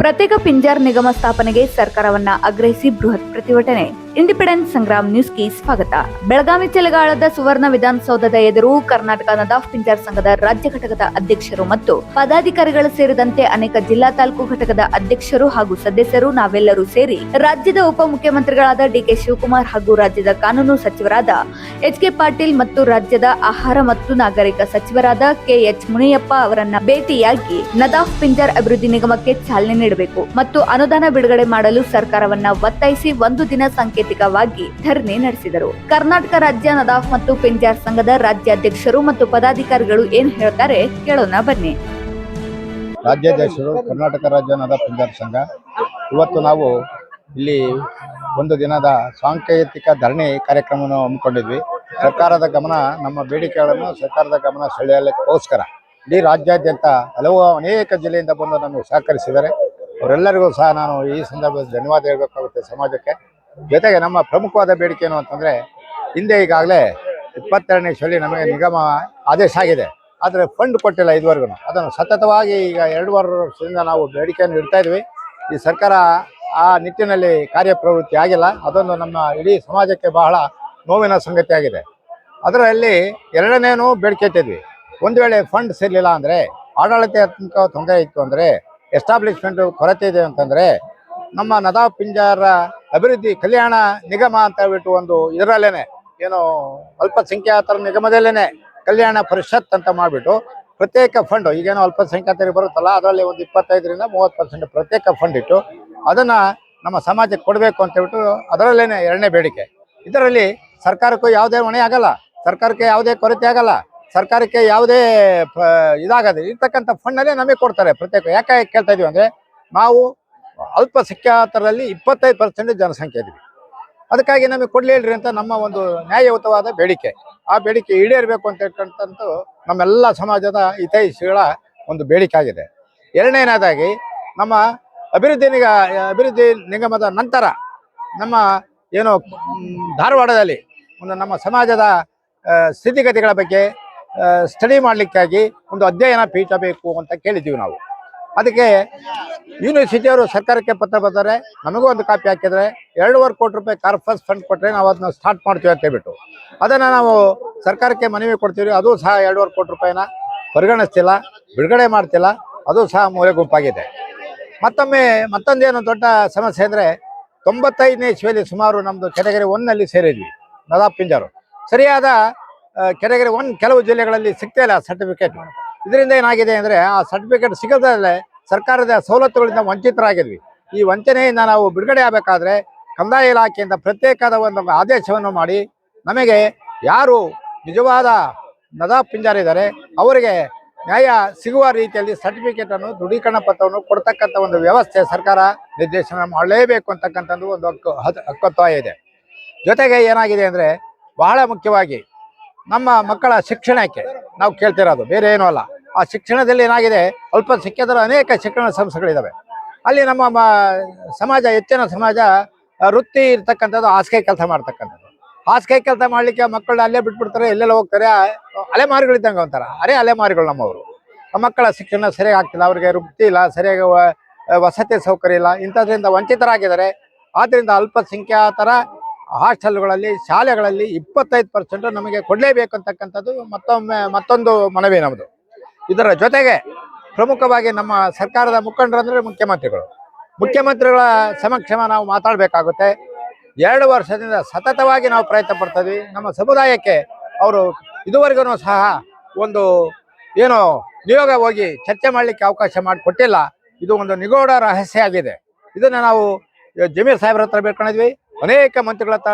ಪ್ರತ್ಯೇಕ ಪಿಂಜಾರ್ ನಿಗಮ ಸ್ಥಾಪನೆಗೆ ಸರ್ಕಾರವನ್ನ ಆಗ್ರಹಿಸಿ ಬೃಹತ್ ಪ್ರತಿಭಟನೆ. ಇಂಡಿಪೆಂಡೆನ್ಸ್ ಸಂಗ್ರಾಮ್ ನ್ಯೂಸ್ಗೆ ಸ್ವಾಗತ. ಬೆಳಗಾವಿ ಚೆಲಗಾಳದ ಸುವರ್ಣ ವಿಧಾನಸೌಧದ ಎದುರು ಕರ್ನಾಟಕ ನದಾಫ್ ಪಿಂಚರ್ ಸಂಘದ ರಾಜ್ಯ ಘಟಕದ ಅಧ್ಯಕ್ಷರು ಮತ್ತು ಪದಾಧಿಕಾರಿಗಳು ಸೇರಿದಂತೆ ಅನೇಕ ಜಿಲ್ಲಾ ತಾಲೂಕು ಘಟಕದ ಅಧ್ಯಕ್ಷರು ಹಾಗೂ ಸದಸ್ಯರು ನಾವೆಲ್ಲರೂ ಸೇರಿ ರಾಜ್ಯದ ಉಪಮುಖ್ಯಮಂತ್ರಿಗಳಾದ ಡಿಕೆ ಶಿವಕುಮಾರ್ ಹಾಗೂ ರಾಜ್ಯದ ಕಾನೂನು ಸಚಿವರಾದ ಎಚ್ ಕೆ ಪಾಟೀಲ್ ಮತ್ತು ರಾಜ್ಯದ ಆಹಾರ ಮತ್ತು ನಾಗರಿಕ ಸಚಿವರಾದ ಕೆಎಚ್ ಮುನಿಯಪ್ಪ ಅವರನ್ನ ಭೇಟಿಯಾಗಿ ನದಾಫ್ ಪಿಂಜಾರ್ ಅಭಿವೃದ್ಧಿ ನಿಗಮಕ್ಕೆ ಚಾಲನೆ ನೀಡಬೇಕು ಮತ್ತು ಅನುದಾನ ಬಿಡುಗಡೆ ಮಾಡಲು ಸರ್ಕಾರವನ್ನ ಒತ್ತಾಯಿಸಿ ಒಂದು ದಿನ ಸಾಂಕೇತಿಕವಾಗಿ ಧರಣಿ ನಡೆಸಿದರು. ಕರ್ನಾಟಕ ರಾಜ್ಯ ನದಾಫ್ ಮತ್ತು ಪಿಂಜಾರ್ ಸಂಘದ ರಾಜ್ಯಾಧ್ಯಕ್ಷರು ಮತ್ತು ಪದಾಧಿಕಾರಿಗಳು ಏನ್ ಹೇಳ್ತಾರೆ ಕೇಳೋಣ ಬನ್ನಿ. ರಾಜ್ಯಾಧ್ಯಕ್ಷರು, ಕರ್ನಾಟಕ ರಾಜ್ಯ ಪಿಂಜಾರ್ ಪಂಜಾಬ್ ಸಂಘ, ಇವತ್ತು ನಾವು ಇಲ್ಲಿ ಒಂದು ದಿನದ ಸಾಂಕೇತಿಕ ಧರಣಿ ಕಾರ್ಯಕ್ರಮವನ್ನು ಹಮ್ಮಿಕೊಂಡಿದ್ವಿ. ಸರ್ಕಾರದ ಗಮನ, ನಮ್ಮ ಬೇಡಿಕೆಗಳನ್ನು ಸರ್ಕಾರದ ಗಮನ ಸೆಳೆಯಲಿಕ್ಕೋಸ್ಕರ ಇಡೀ ರಾಜ್ಯಾದ್ಯಂತ ಹಲವು ಅನೇಕ ಜಿಲ್ಲೆಯಿಂದ ಬಂದು ನಮಗೆ ಸಹಕರಿಸಿದ್ದಾರೆ. ಅವರೆಲ್ಲರಿಗೂ ಸಹ ನಾನು ಈ ಸಂದರ್ಭದಲ್ಲಿ ಧನ್ಯವಾದ ಹೇಳಬೇಕಾಗುತ್ತೆ ಸಮಾಜಕ್ಕೆ. ಜೊತೆಗೆ ನಮ್ಮ ಪ್ರಮುಖವಾದ ಬೇಡಿಕೆ ಏನು ಅಂತಂದರೆ, ಹಿಂದೆ ಈಗಾಗಲೇ ಇಪ್ಪತ್ತೆರಡನೇ ಶೈಲಿ ನಮಗೆ ನಿಗಮ ಆದೇಶ ಆಗಿದೆ. ಆದರೆ ಫಂಡ್ ಕೊಟ್ಟಿಲ್ಲ ಇದುವರೆಗೂ. ಅದನ್ನು ಸತತವಾಗಿ ಈಗ ಎರಡೂವರೆ ವರ್ಷದಿಂದ ನಾವು ಬೇಡಿಕೆಯನ್ನು ಇಡ್ತಾ ಇದ್ವಿ. ಈ ಸರ್ಕಾರ ಆ ನಿಟ್ಟಿನಲ್ಲಿ ಕಾರ್ಯಪ್ರವೃತ್ತಿ ಆಗಿಲ್ಲ. ಅದೊಂದು ನಮ್ಮ ಇಡೀ ಸಮಾಜಕ್ಕೆ ಬಹಳ ನೋವಿನ ಸಂಗತಿ ಆಗಿದೆ. ಅದರಲ್ಲಿ ಎರಡನೇನು ಬೇಡಿಕೆ ಇಟ್ಟಿದ್ವಿ. ಒಂದು ವೇಳೆ ಫಂಡ್ ಸಿಗಲಿಲ್ಲ ಅಂದರೆ ಆಡಳಿತಾತ್ಮಕ ತೊಂದರೆ ಇತ್ತು ಅಂದರೆ ಎಸ್ಟಾಬ್ಲಿಷ್ಮೆಂಟ್ ಕೊರತೆ ಇದೆ ಅಂತಂದರೆ, ನಮ್ಮ ನದಾ ಪಿಂಜಾರ ಅಭಿವೃದ್ಧಿ ಕಲ್ಯಾಣ ನಿಗಮ ಅಂತ ಹೇಳ್ಬಿಟ್ಟು ಒಂದು ಇದರಲ್ಲೇನೆ, ಏನು ಅಲ್ಪಸಂಖ್ಯಾತರ ನಿಗಮದಲ್ಲೇನೆ ಕಲ್ಯಾಣ ಪರಿಷತ್ ಅಂತ ಮಾಡಿಬಿಟ್ಟು ಪ್ರತ್ಯೇಕ ಫಂಡ್ ಈಗೇನು ಅಲ್ಪಸಂಖ್ಯಾತರಿಗೆ ಬರುತ್ತಲ್ಲ, ಅದರಲ್ಲಿ ಒಂದು ಇಪ್ಪತ್ತೈದರಿಂದ ಮೂವತ್ತು ಪರ್ಸೆಂಟ್ ಪ್ರತ್ಯೇಕ ಫಂಡ್ ಇಟ್ಟು ಅದನ್ನ ನಮ್ಮ ಸಮಾಜಕ್ಕೆ ಕೊಡಬೇಕು ಅಂತ ಹೇಳ್ಬಿಟ್ಟು ಅದರಲ್ಲೇನೆ ಎರಡನೇ ಬೇಡಿಕೆ. ಇದರಲ್ಲಿ ಸರ್ಕಾರಕ್ಕೂ ಯಾವುದೇ ಹೊಣೆ ಆಗಲ್ಲ, ಸರ್ಕಾರಕ್ಕೆ ಯಾವುದೇ ಕೊರತೆ ಆಗಲ್ಲ, ಸರ್ಕಾರಕ್ಕೆ ಯಾವುದೇ ಇದಾಗದೆ ಇರ್ತಕ್ಕಂಥ ಫಂಡಲ್ಲೇ ನಮಗೆ ಕೊಡ್ತಾರೆ ಪ್ರತ್ಯೇಕ. ಯಾಕೆ ಕೇಳ್ತಾ ಇದೀವಿ ಅಂದ್ರೆ, ನಾವು ಅಲ್ಪಸಂಖ್ಯಾತರಲ್ಲಿ ಇಪ್ಪತ್ತೈದು ಪರ್ಸೆಂಟ್ ಜನಸಂಖ್ಯೆ ಇದೀವಿ. ಅದಕ್ಕಾಗಿ ನಮಗೆ ಕೊಡ್ಲಿ ಹೇಳ್ರಿ ಅಂತ ನಮ್ಮ ಒಂದು ನ್ಯಾಯಯುತವಾದ ಬೇಡಿಕೆ. ಆ ಬೇಡಿಕೆ ಈಡೇರಬೇಕು ಅಂತ ನಮ್ಮೆಲ್ಲ ಸಮಾಜದ ಹಿತೈಷಿಗಳ ಒಂದು ಬೇಡಿಕೆ ಆಗಿದೆ. ಎರಡನೇದಾಗಿ ನಮ್ಮ ಅಭಿವೃದ್ಧಿ ನಿಗ, ಅಭಿವೃದ್ಧಿ ನಿಗಮದ ನಂತರ ನಮ್ಮ ಏನು ಧಾರವಾಡದಲ್ಲಿ ಒಂದು ನಮ್ಮ ಸಮಾಜದ ಸ್ಥಿತಿಗತಿಗಳ ಬಗ್ಗೆ ಸ್ಟಡಿ ಮಾಡಲಿಕ್ಕಾಗಿ ಒಂದು ಅಧ್ಯಯನ ಪೀಠ ಬೇಕು ಅಂತ ಕೇಳಿದ್ದೀವಿ ನಾವು. ಅದಕ್ಕೆ ಯೂನಿವರ್ಸಿಟಿಯವರು ಸರ್ಕಾರಕ್ಕೆ ಪತ್ರ ಬರ್ತಾರೆ, ನಮಗೂ ಒಂದು ಕಾಪಿ ಹಾಕಿದ್ರೆ ಎರಡೂವರೆ ಕೋಟಿ ರೂಪಾಯಿ ಕಾರ್ಪಸ್ ಫಂಡ್ ಕೊಟ್ಟರೆ ನಾವು ಅದನ್ನ ಸ್ಟಾರ್ಟ್ ಮಾಡ್ತೀವಿ ಅಂತ ಹೇಳ್ಬಿಟ್ಟು. ಅದನ್ನು ನಾವು ಸರ್ಕಾರಕ್ಕೆ ಮನವಿ ಕೊಡ್ತೀವಿ, ಅದು ಸಹ ಎರಡೂವರೆ ಕೋಟಿ ರೂಪಾಯಿನ ಪರಿಗಣಿಸ್ತಿಲ್ಲ, ಬಿಡುಗಡೆ ಮಾಡ್ತಿಲ್ಲ, ಅದು ಸಹ ಮೂಲೆ ಗುಂಪಾಗಿದೆ. ಮತ್ತೊಮ್ಮೆ ಮತ್ತೊಂದೇನು ದೊಡ್ಡ ಸಮಸ್ಯೆ ಅಂದರೆ ತೊಂಬತ್ತೈದನೇ ಇಸ್ವಿಯಲ್ಲಿ ಸುಮಾರು ನಮ್ಮದು ಕೆಟಗರಿ ಒನ್ನಲ್ಲಿ ಸೇರಿದ್ವಿ ನದಾ ಪಿಂಜಾರು. ಸರಿಯಾದ ಕೆಟಗರಿ ಒನ್ ಕೆಲವು ಜಿಲ್ಲೆಗಳಲ್ಲಿ ಸಿಗ್ತಾ ಇಲ್ಲ ಸರ್ಟಿಫಿಕೇಟ್ ಇದರಿಂದ ಏನಾಗಿದೆ ಅಂದರೆ ಆ ಸರ್ಟಿಫಿಕೇಟ್ ಸಿಗದಲ್ಲೇ ಸರ್ಕಾರದ ಸವಲತ್ತುಗಳಿಂದ ವಂಚಿತರಾಗಿದ್ವಿ. ಈ ವಂಚನೆಯಿಂದ ನಾವು ಬಿಡುಗಡೆ ಆಗಬೇಕಾದ್ರೆ ಕಂದಾಯ ಇಲಾಖೆಯಿಂದ ಪ್ರತ್ಯೇಕದ ಒಂದು ಆದೇಶವನ್ನು ಮಾಡಿ ನಮಗೆ ಯಾರು ನಿಜವಾದ ನದಾ ಪಿಂಜಾರಿದ್ದಾರೆ ಅವರಿಗೆ ನ್ಯಾಯ ಸಿಗುವ ರೀತಿಯಲ್ಲಿ ಸರ್ಟಿಫಿಕೇಟನ್ನು ದೃಢೀಕರಣ ಪತ್ರವನ್ನು ಕೊಡ್ತಕ್ಕಂಥ ಒಂದು ವ್ಯವಸ್ಥೆ ಸರ್ಕಾರ ನಿರ್ದೇಶನ ಮಾಡಲೇಬೇಕು ಅಂತಕ್ಕಂಥದ್ದು ಒಂದು ಹಕ್ಕು ಹಕ್ಕತ್ವ ಇದೆ. ಜೊತೆಗೆ ಏನಾಗಿದೆ ಅಂದರೆ ಬಹಳ ಮುಖ್ಯವಾಗಿ ನಮ್ಮ ಮಕ್ಕಳ ಶಿಕ್ಷಣಕ್ಕೆ ನಾವು ಕೇಳ್ತಿರೋದು, ಬೇರೆ ಏನೂ ಅಲ್ಲ. ಆ ಶಿಕ್ಷಣದಲ್ಲಿ ಏನಾಗಿದೆ? ಅಲ್ಪಸಂಖ್ಯಾತರ ಅನೇಕ ಶಿಕ್ಷಣ ಸಂಸ್ಥೆಗಳಿದ್ದಾವೆ ಅಲ್ಲಿ ನಮ್ಮ ಸಮಾಜ, ಹೆಚ್ಚಿನ ಸಮಾಜ ವೃತ್ತಿ ಇರ್ತಕ್ಕಂಥದ್ದು ಹಾಸಿಗೆ ಕೆಲಸ ಮಾಡ್ತಕ್ಕಂಥದ್ದು. ಹಾಸಿಗೆ ಕೆಲಸ ಮಾಡಲಿಕ್ಕೆ ಮಕ್ಕಳನ್ನ ಅಲ್ಲೇ ಬಿಟ್ಬಿಡ್ತಾರೆ, ಎಲ್ಲೆಲ್ಲ ಹೋಗ್ತಾರೆ. ಅಲೆಮಾರಿಗಳಿದ್ದಂಗೆ ಅಂತಾರ ಅರೆ ಅಲೆಮಾರಿಗಳು ನಮ್ಮವರು. ಮಕ್ಕಳ ಶಿಕ್ಷಣ ಸರಿಯಾಗಿ ಆಗ್ತಿಲ್ಲ. ಅವರಿಗೆ ವೃತ್ತಿ ಇಲ್ಲ, ಸರಿಯಾಗಿ ವಸತಿ ಸೌಕರ್ಯ ಇಲ್ಲ. ಇಂಥದ್ರಿಂದ ವಂಚಿತರಾಗಿದ್ದಾರೆ. ಆದ್ದರಿಂದ ಅಲ್ಪಸಂಖ್ಯಾತರ ಹಾಸ್ಟೆಲ್ಗಳಲ್ಲಿ, ಶಾಲೆಗಳಲ್ಲಿ ಇಪ್ಪತ್ತೈದು ಪರ್ಸೆಂಟ್ ನಮಗೆ ಕೊಡಲೇಬೇಕು ಅಂತಕ್ಕಂಥದ್ದು ಮತ್ತೊಮ್ಮೆ ಮತ್ತೊಂದು ಮನವಿ ನಮ್ಮದು ಇದರ ಜೊತೆಗೆ ಪ್ರಮುಖವಾಗಿ ನಮ್ಮ ಸರ್ಕಾರದ ಮುಖಂಡರಂದ್ರೆ ಮುಖ್ಯಮಂತ್ರಿಗಳು. ಮುಖ್ಯಮಂತ್ರಿಗಳ ಸಮಕ್ಷಮ ನಾವು ಮಾತಾಡಬೇಕಾಗುತ್ತೆ. ಎರಡು ವರ್ಷದಿಂದ ಸತತವಾಗಿ ನಾವು ಪ್ರಯತ್ನ ಪಡ್ತಾ ನಮ್ಮ ಸಮುದಾಯಕ್ಕೆ ಅವರು ಇದುವರೆಗೂ ಸಹ ಒಂದು ಏನು ನಿಯೋಗ ಹೋಗಿ ಚರ್ಚೆ ಮಾಡಲಿಕ್ಕೆ ಅವಕಾಶ ಮಾಡಿಕೊಟ್ಟಿಲ್ಲ. ಇದು ಒಂದು ನಿಗೂಢ ರಹಸ್ಯ ಆಗಿದೆ. ಇದನ್ನು ನಾವು ಜಮೀರ್ ಸಾಹೇಬ್ರ ಹತ್ರ ಬೇಡ್ಕೊಂಡಿದ್ವಿ. ಅನೇಕ ಮಂತ್ರಿಗಳ ಹತ್ರ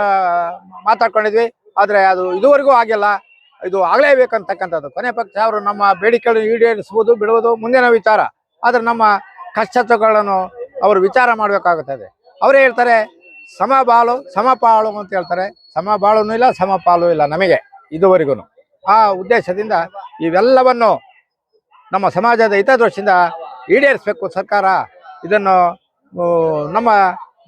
ಮಾತಾಡ್ಕೊಂಡಿದ್ವಿ. ಆದರೆ ಅದು ಇದುವರೆಗೂ ಆಗಿಲ್ಲ. ಇದು ಆಗಲೇಬೇಕಂತಕ್ಕಂಥದ್ದು. ಕೊನೆ ಪಕ್ಷ ಅವರು ನಮ್ಮ ಬೇಡಿಕೆಗಳನ್ನು ಈಡೇರಿಸುವುದು, ಬಿಡುವುದು ಮುಂದಿನ ವಿಚಾರ. ಆದರೆ ನಮ್ಮ ಕಷ್ಟಗಳನ್ನು ಅವರು ವಿಚಾರ ಮಾಡಬೇಕಾಗುತ್ತದೆ. ಅವರೇ ಹೇಳ್ತಾರೆ ಸಮಬಾಳು ಸಮಪಾಳು ಅಂತ ಹೇಳ್ತಾರೆ. ಸಮಬಾಳುನೂ ಇಲ್ಲ ಸಮಪಾಲು ಇಲ್ಲ ನಮಗೆ ಇದುವರೆಗೂ ಆ ಉದ್ದೇಶದಿಂದ ಇವೆಲ್ಲವನ್ನು ನಮ್ಮ ಸಮಾಜದ ಹಿತದೃಷ್ಟಿಯಿಂದ ಈಡೇರಿಸಬೇಕು ಸರ್ಕಾರ. ಇದನ್ನು ನಮ್ಮ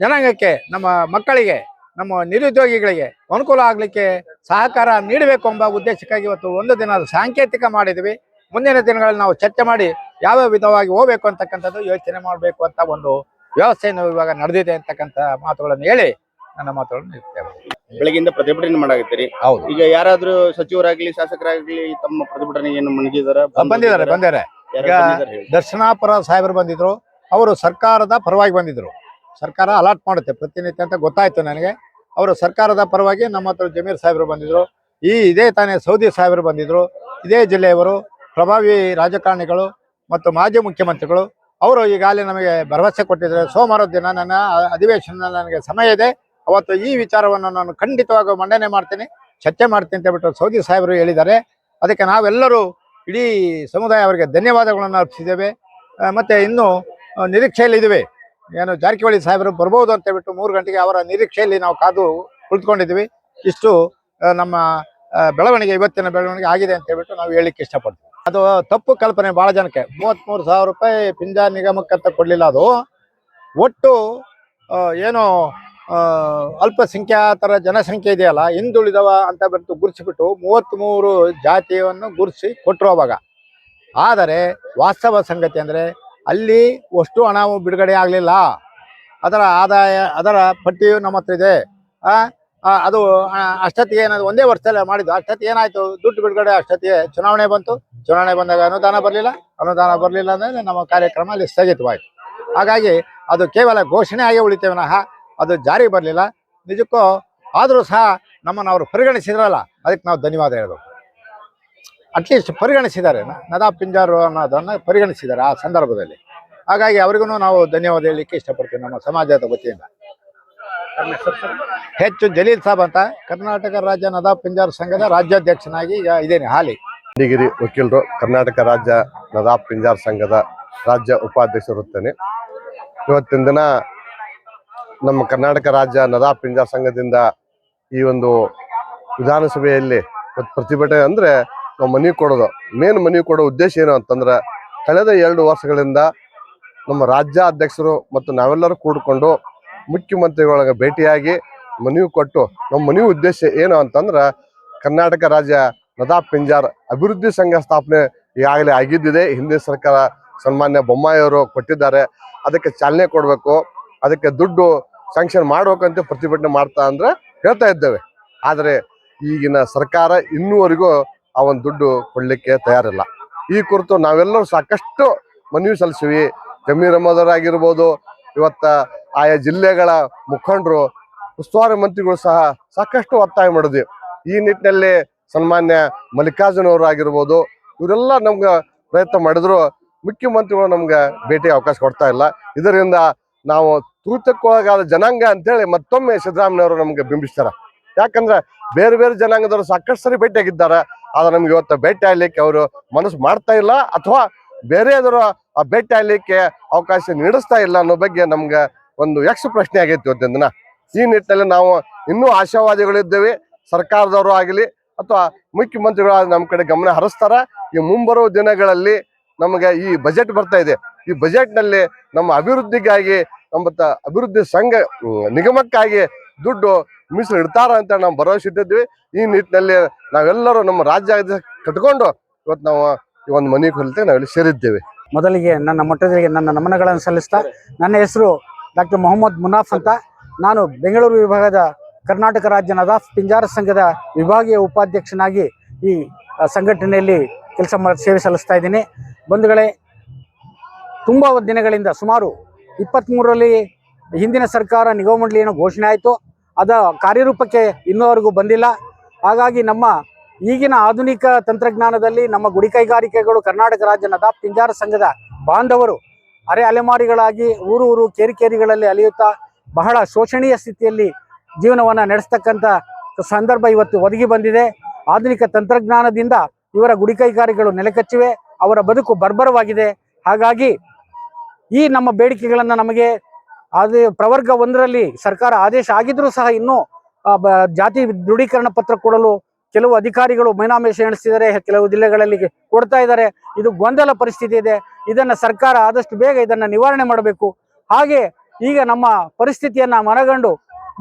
ಜನಾಂಗಕ್ಕೆ, ನಮ್ಮ ಮಕ್ಕಳಿಗೆ, ನಮ್ಮ ನಿರುದ್ಯೋಗಿಗಳಿಗೆ ಅನುಕೂಲ ಆಗಲಿಕ್ಕೆ ಸಹಕಾರ ನೀಡಬೇಕು ಎಂಬ ಉದ್ದೇಶಕ್ಕಾಗಿ ಇವತ್ತು ಒಂದು ದಿನ ಸಾಂಕೇತಿಕ ಮಾಡಿದ್ವಿ. ಮುಂದಿನ ದಿನಗಳಲ್ಲಿ ನಾವು ಚರ್ಚೆ ಮಾಡಿ ಯಾವ ವಿಧವಾಗಿ ಹೋಗ್ಬೇಕು ಅಂತಕ್ಕಂಥದ್ದು ಯೋಚನೆ ಮಾಡಬೇಕು ಅಂತ ಒಂದು ವ್ಯವಸ್ಥೆಯನ್ನು ಇವಾಗ ನಡೆದಿದೆ ಅಂತಕ್ಕಂಥ ಮಾತುಗಳನ್ನು ಹೇಳಿ ನನ್ನ ಮಾತುಗಳನ್ನು ಇರ್ತೇವೆ ಬೆಳಗ್ಗೆಯಿಂದ ಪ್ರತಿಭಟನೆ ಮಾಡಾಕತ್ತೀರಿ. ಹೌದು. ಈಗ ಯಾರಾದ್ರೂ ಸಚಿವರಾಗ್ಲಿ ಶಾಸಕರಾಗ್ಲಿ ತಮ್ಮ ಪ್ರತಿಭಟನೆಯನ್ನು ಮಣಗಿದಾರ ಬಂದಿದ್ದಾರೆ ಬಂದಿದ್ದಾರೆ. ಈಗ ದರ್ಶನಾಪುರ ಸಾಹೇಬರು ಬಂದಿದ್ರು. ಅವರು ಸರ್ಕಾರದ ಪರವಾಗಿ ಬಂದಿದ್ರು. ಸರ್ಕಾರ ಅಲಾಟ್ ಮಾಡುತ್ತೆ ಪ್ರತಿನಿತ್ಯ ಅಂತ ಗೊತ್ತಾಯ್ತು ನನಗೆ. ಅವರು ಸರ್ಕಾರದ ಪರವಾಗಿ ನಮ್ಮ ಹತ್ರ ಜಮೀರ್ ಸಾಹೇಬರು ಬಂದಿದ್ರು. ಈ ಇದೇ ತಾನೇ ಸೌದಿ ಸಾಹೇಬರು ಬಂದಿದ್ರು. ಇದೇ ಜಿಲ್ಲೆಯವರು ಪ್ರಭಾವಿ ರಾಜಕಾರಣಿಗಳು ಮತ್ತು ಮಾಜಿ ಮುಖ್ಯಮಂತ್ರಿಗಳು. ಅವರು ಈಗಾಗಲೇ ನಮಗೆ ಭರವಸೆ ಕೊಟ್ಟಿದ್ದಾರೆ. ಸೋಮವಾರ ದಿನ ನನ್ನ ಅಧಿವೇಶನ ನನಗೆ ಸಮಯ ಇದೆ. ಅವತ್ತು ಈ ವಿಚಾರವನ್ನು ನಾನು ಖಂಡಿತವಾಗೂ ಮಂಡನೆ ಮಾಡ್ತೀನಿ. ಚರ್ಚೆ ಮಾಡ್ತೀನಿ ಅಂತ ಹೇಳ್ಬಿಟ್ಟು ಸೌದಿ ಸಾಹೇಬರು ಹೇಳಿದ್ದಾರೆ. ಅದಕ್ಕೆ ನಾವೆಲ್ಲರೂ ಇಡೀ ಸಮುದಾಯ ಅವರಿಗೆ ಧನ್ಯವಾದಗಳನ್ನು ಅರ್ಪಿಸಿದ್ದೇವೆ. ಮತ್ತು ಇನ್ನು ನಿರೀಕ್ಷೆಯಲ್ಲಿದ್ದೇವೆ ಏನು ಜಾರಕಿಹೊಳಿ ಸಾಹೇಬರು ಬರ್ಬೋದು ಅಂತ ಹೇಳ್ಬಿಟ್ಟು ಮೂರು ಗಂಟೆಗೆ ಅವರ ನಿರೀಕ್ಷೆಯಲ್ಲಿ ನಾವು ಕಾದು ಕುಳಿತುಕೊಂಡಿದ್ದೀವಿ. ಇಷ್ಟು ನಮ್ಮ ಬೆಳವಣಿಗೆ, ಇವತ್ತಿನ ಬೆಳವಣಿಗೆ ಆಗಿದೆ ಅಂತ ಹೇಳ್ಬಿಟ್ಟು ನಾವು ಹೇಳಿಕ್ಕೆ ಇಷ್ಟಪಡ್ತೀವಿ. ಅದು ತಪ್ಪು ಕಲ್ಪನೆ ಭಾಳ ಜನಕ್ಕೆ. ಮೂವತ್ತ್ಮೂರು ಸಾವಿರ ರೂಪಾಯಿ ಪಿಂಜಾ ನಿಗಮಕ್ಕಂತ ಕೊಡಲಿಲ್ಲ ಅದು. ಒಟ್ಟು ಏನು ಅಲ್ಪಸಂಖ್ಯಾತರ ಜನಸಂಖ್ಯೆ ಇದೆಯಲ್ಲ, ಹಿಂದುಳಿದವ ಅಂತ ಬರ್ತು ಗುರುಸಿಬಿಟ್ಟು ಮೂವತ್ತ್ಮೂರು ಜಾತಿಯನ್ನು ಗುರುಸಿ ಕೊಟ್ಟರು ಅವಾಗ. ಆದರೆ ವಾಸ್ತವ ಸಂಗತಿ ಅಂದರೆ ಅಲ್ಲಿ ಅಷ್ಟು ಹಣವು ಬಿಡುಗಡೆ ಆಗಲಿಲ್ಲ. ಅದರ ಆದಾಯ, ಅದರ ಪಟ್ಟಿಯು ನಮ್ಮ ಹತ್ರ ಇದೆ. ಅದು ಅಷ್ಟೊತ್ತಿಗೆ ಏನಾದ್ರು ಒಂದೇ ವರ್ಷದಲ್ಲಿ ಮಾಡಿದ್ದು. ಅಷ್ಟೊತ್ತಿಗೆ ಏನಾಯ್ತು? ದುಡ್ಡು ಬಿಡುಗಡೆ ಅಷ್ಟೊತ್ತಿಗೆ ಚುನಾವಣೆ ಬಂತು. ಚುನಾವಣೆ ಬಂದಾಗ ಅನುದಾನ ಬರಲಿಲ್ಲ. ಅನುದಾನ ಬರಲಿಲ್ಲ ಅಂದರೆ ನಮ್ಮ ಕಾರ್ಯಕ್ರಮ ಅಲ್ಲಿ ಸ್ಥಗಿತವಾಯಿತು. ಹಾಗಾಗಿ ಅದು ಕೇವಲ ಘೋಷಣೆ ಆಗಿ ಉಳಿತೇವೆ ನಹ ಅದು ಜಾರಿಗೆ ಬರಲಿಲ್ಲ. ನಿಜಕ್ಕೂ ಆದರೂ ಸಹ ನಮ್ಮನ್ನು ಅವರು ಪರಿಗಣಿಸಿದ್ರಲ್ಲ. ಅದಕ್ಕೆ ನಾವು ಧನ್ಯವಾದ ಹೇಳಬೇಕು. ಅಟ್ಲೀಸ್ಟ್ ಪರಿಗಣಿಸಿದ್ದಾರೆ. ನದಾ ಪಿಂಜಾರು ಅನ್ನೋದನ್ನು ಪರಿಗಣಿಸಿದ್ದಾರೆ ಆ ಸಂದರ್ಭದಲ್ಲಿ. ಹಾಗಾಗಿ ಅವರಿಗೂ ನಾವು ಧನ್ಯವಾದ ಹೇಳಲಿಕ್ಕೆ ಇಷ್ಟಪಡ್ತೀವಿ ನಮ್ಮ ಸಮಾಜದ ವತಿಯಿಂದ. ಹೆಚ್ಚು ಜಲೀಲ್ ಸಾಬ್ ಅಂತ ಕರ್ನಾಟಕ ರಾಜ್ಯ ನದಾ ಪಿಂಜಾರ್ ಸಂಘದ ರಾಜ್ಯಾಧ್ಯಕ್ಷನಾಗಿ ಈಗ ಇದ್ದೇನೆ ಹಾಲಿ. ಡಿಗಿರಿ ವಕೀಲರು, ಕರ್ನಾಟಕ ರಾಜ್ಯ ನದಾ ಪಿಂಜಾರ್ ಸಂಘದ ರಾಜ್ಯ ಉಪಾಧ್ಯಕ್ಷರಿರುತ್ತೇನೆ ಇವತ್ತಿನ ದಿನ ನಮ್ಮ ಕರ್ನಾಟಕ ರಾಜ್ಯ ನದಾ ಪಿಂಜಾರ್ ಸಂಘದಿಂದ ಈ ಒಂದು ವಿಧಾನಸಭೆಯಲ್ಲಿ ಪ್ರತಿಭಟನೆ ಅಂದ್ರೆ ನಾವು ಮನವಿ ಕೊಡೋದು. ಮೇನ್ ಮನವಿ ಕೊಡೋ ಉದ್ದೇಶ ಏನು ಅಂತಂದ್ರೆ, ಕಳೆದ ಎರಡು ವರ್ಷಗಳಿಂದ ನಮ್ಮ ರಾಜ್ಯ ಅಧ್ಯಕ್ಷರು ಮತ್ತು ನಾವೆಲ್ಲರೂ ಕೂಡಿಕೊಂಡು ಮುಖ್ಯಮಂತ್ರಿಗಳಿಗೆ ಭೇಟಿಯಾಗಿ ಮನವಿ ಕೊಟ್ಟು, ನಮ್ಮ ಮನವಿ ಉದ್ದೇಶ ಏನು ಅಂತಂದ್ರೆ, ಕರ್ನಾಟಕ ರಾಜ್ಯ ನದಾಬ್ ಪಿಂಜಾರ್ ಅಭಿವೃದ್ಧಿ ಸಂಘ ಸ್ಥಾಪನೆ ಈಗಾಗಲೇ ಆಗಿದ್ದಿದೆ. ಹಿಂದಿನ ಸರ್ಕಾರ ಸನ್ಮಾನ್ಯ ಬೊಮ್ಮಾಯಿಯವರು ಕೊಟ್ಟಿದ್ದಾರೆ. ಅದಕ್ಕೆ ಚಾಲನೆ ಕೊಡಬೇಕು. ಅದಕ್ಕೆ ದುಡ್ಡು ಸ್ಯಾಂಕ್ಷನ್ ಮಾಡ್ಬೇಕಂತ ಪ್ರತಿಭಟನೆ ಮಾಡ್ತಾ ಅಂದ್ರೆ ಹೇಳ್ತಾ ಇದ್ದೇವೆ. ಆದರೆ ಈಗಿನ ಸರ್ಕಾರ ಇನ್ನೂವರೆಗೂ ಆ ಒಂದು ದುಡ್ಡು ಕೊಡಲಿಕ್ಕೆ ತಯಾರಿಲ್ಲ. ಈ ಕುರಿತು ನಾವೆಲ್ಲರೂ ಸಾಕಷ್ಟು ಮನವಿ ಸಲ್ಲಿಸಿವಿ. ಜಮೀರ್ ಅಹಮದರಾಗಿರ್ಬೋದು ಇವತ್ತ ಆಯಾ ಜಿಲ್ಲೆಗಳ ಮುಖಂಡರು, ಉಸ್ತುವಾರಿ ಮಂತ್ರಿಗಳು ಸಹ ಸಾಕಷ್ಟು ಒತ್ತಾಯ ಮಾಡಿದ್ವಿ. ಈ ನಿಟ್ಟಿನಲ್ಲಿ ಸನ್ಮಾನ್ಯ ಮಲ್ಲಿಕಾರ್ಜುನ್ ಅವರು ಆಗಿರ್ಬೋದು, ಇವರೆಲ್ಲ ನಮ್ಗೆ ಪ್ರಯತ್ನ ಮಾಡಿದ್ರು. ಮುಖ್ಯಮಂತ್ರಿಗಳು ನಮ್ಗೆ ಭೇಟಿ ಅವಕಾಶ ಕೊಡ್ತಾ ಇಲ್ಲ. ಇದರಿಂದ ನಾವು ತೂತಕ್ಕೊಳಗಾದ ಜನಾಂಗ ಅಂತೇಳಿ ಮತ್ತೊಮ್ಮೆ ಸಿದ್ದರಾಮಯ್ಯವರು ನಮ್ಗೆ ಬಿಂಬಿಸ್ತಾರ. ಯಾಕಂದ್ರೆ ಬೇರೆ ಬೇರೆ ಜನಾಂಗದವರು ಸಾಕಷ್ಟು ಸರಿ ಭೇಟಿಯಾಗಿದ್ದಾರೆ. ಆದ್ರೆ ನಮ್ಗೆ ಇವತ್ತು ಭೇಟಿ ಆಗ್ಲಿಕ್ಕೆ ಅವರು ಮನಸ್ಸು ಮಾಡ್ತಾ ಇಲ್ಲ ಅಥವಾ ಬೇರೆ ಭೇಟಿ ಆಗ್ಲಿಕ್ಕೆ ಅವಕಾಶ ನೀಡಿಸ್ತಾ ಇಲ್ಲ ಅನ್ನೋ ಬಗ್ಗೆ ನಮ್ಗೆ ಒಂದು ಯಕ್ಷ ಪ್ರಶ್ನೆ ಆಗೈತಿ ಇವತ್ತಿನ ದಿನ. ಈ ನಿಟ್ಟಿನಲ್ಲಿ ನಾವು ಇನ್ನೂ ಆಶಾವಾದಿಗಳಿದ್ದೇವೆ ಸರ್ಕಾರದವರು ಆಗಲಿ ಅಥವಾ ಮುಖ್ಯಮಂತ್ರಿಗಳು ನಮ್ಮ ಕಡೆ ಗಮನ ಹರಿಸ್ತಾರ. ಈ ಮುಂಬರುವ ದಿನಗಳಲ್ಲಿ ನಮಗೆ ಈ ಬಜೆಟ್ ಬರ್ತಾ ಇದೆ. ಈ ಬಜೆಟ್ನಲ್ಲಿ ನಮ್ಮ ಅಭಿವೃದ್ಧಿಗಾಗಿ ನಮ್ಮ ಅಭಿವೃದ್ಧಿ ಸಂಘ ನಿಗಮಕ್ಕಾಗಿ ದುಡ್ಡು ಮೀಸಲು ಇಡ್ತಾರ ಅಂತ ನಾವು ಭರವಸೆ ಇಟ್ಟಿದ್ವಿ. ಈ ನಿಟ್ಟಿನಲ್ಲಿ ನಾವೆಲ್ಲರೂ ನಮ್ಮ ರಾಜ್ಯ ಕಟ್ಕೊಂಡು ಇವತ್ತು ನಾವು ಈ ಒಂದು ಮನೆ ಕೊಲ್ತೆ ನಾವೆಲ್ಲ ಸೇರಿದ್ದೇವೆ. ಮೊದಲಿಗೆ ನನ್ನ ಮೊಟ್ಟಮೊದಲಿಗೆ ನನ್ನ ನಮನಗಳನ್ನು ಸಲ್ಲಿಸ್ತಾ, ನನ್ನ ಹೆಸರು ಡಾಕ್ಟರ್ ಮೊಹಮ್ಮದ್ ಮುನಾಫ್ ಅಂತ. ನಾನು ಬೆಂಗಳೂರು ವಿಭಾಗದ ಕರ್ನಾಟಕ ರಾಜ್ಯ ನದಾಫ್ ಪಿಂಜಾರ ಸಂಘದ ವಿಭಾಗೀಯ ಉಪಾಧ್ಯಕ್ಷನಾಗಿ ಈ ಸಂಘಟನೆಯಲ್ಲಿ ಕೆಲಸ ಮಾಡಿ ಸೇವೆ ಸಲ್ಲಿಸ್ತಾ ಇದ್ದೀನಿ. ಬಂಧುಗಳೇ, ತುಂಬ ದಿನಗಳಿಂದ ಸುಮಾರು ಇಪ್ಪತ್ತ್ಮೂರರಲ್ಲಿ ಹಿಂದಿನ ಸರ್ಕಾರ ನಿಗಮ ಮಂಡಳಿಯನ್ನು ಘೋಷಣೆ ಆಯಿತು. ಅದ ಕಾರ್ಯರೂಪಕ್ಕೆ ಇನ್ನೂವರೆಗೂ ಬಂದಿಲ್ಲ. ಹಾಗಾಗಿ ನಮ್ಮ ಈಗಿನ ಆಧುನಿಕ ತಂತ್ರಜ್ಞಾನದಲ್ಲಿ ನಮ್ಮ ಗುಡಿ ಕೈಗಾರಿಕೆಗಳು ಕರ್ನಾಟಕ ರಾಜ್ಯ ನದಾಪ್ ಪಿಂಜಾರ ಸಂಘದ ಬಾಂಧವರು ಅರೆ ಅಲೆಮಾರಿಗಳಾಗಿ ಊರು ಊರು ಕೇರಿಕೇರಿಗಳಲ್ಲಿ ಅಲಿಯುತ್ತಾ ಬಹಳ ಶೋಷಣೀಯ ಸ್ಥಿತಿಯಲ್ಲಿ ಜೀವನವನ್ನು ನಡೆಸ್ತಕ್ಕಂಥ ಸಂದರ್ಭ ಇವತ್ತು ಒದಗಿ ಬಂದಿದೆ. ಆಧುನಿಕ ತಂತ್ರಜ್ಞಾನದಿಂದ ಇವರ ಗುಡಿ ಕೈಗಾರಿಕೆಗಳು ನೆಲೆಕಚ್ಚಿವೆ ಅವರ ಬದುಕು ಬರ್ಬರವಾಗಿದೆ. ಹಾಗಾಗಿ ಈ ನಮ್ಮ ಬೇಡಿಕೆಗಳನ್ನು ನಮಗೆ ಅದೇ ಪ್ರವರ್ಗ ಒಂದರಲ್ಲಿ ಸರ್ಕಾರ ಆದೇಶ ಆಗಿದ್ರೂ ಸಹ ಇನ್ನೂ ಜಾತಿ ದೃಢೀಕರಣ ಪತ್ರ ಕೊಡಲು ಕೆಲವು ಅಧಿಕಾರಿಗಳು ಮೈನಾಮೇಶ ಎಣಿಸ್ತಿದ್ದಾರೆ ಕೆಲವು ಜಿಲ್ಲೆಗಳಲ್ಲಿ ಕೊಡ್ತಾ ಇದ್ದಾರೆ. ಇದು ಗೊಂದಲ ಪರಿಸ್ಥಿತಿ ಇದೆ. ಇದನ್ನ ಸರ್ಕಾರ ಆದಷ್ಟು ಬೇಗ ಇದನ್ನ ನಿವಾರಣೆ ಮಾಡಬೇಕು. ಹಾಗೆ ಈಗ ನಮ್ಮ ಪರಿಸ್ಥಿತಿಯನ್ನ ಮನಗಂಡು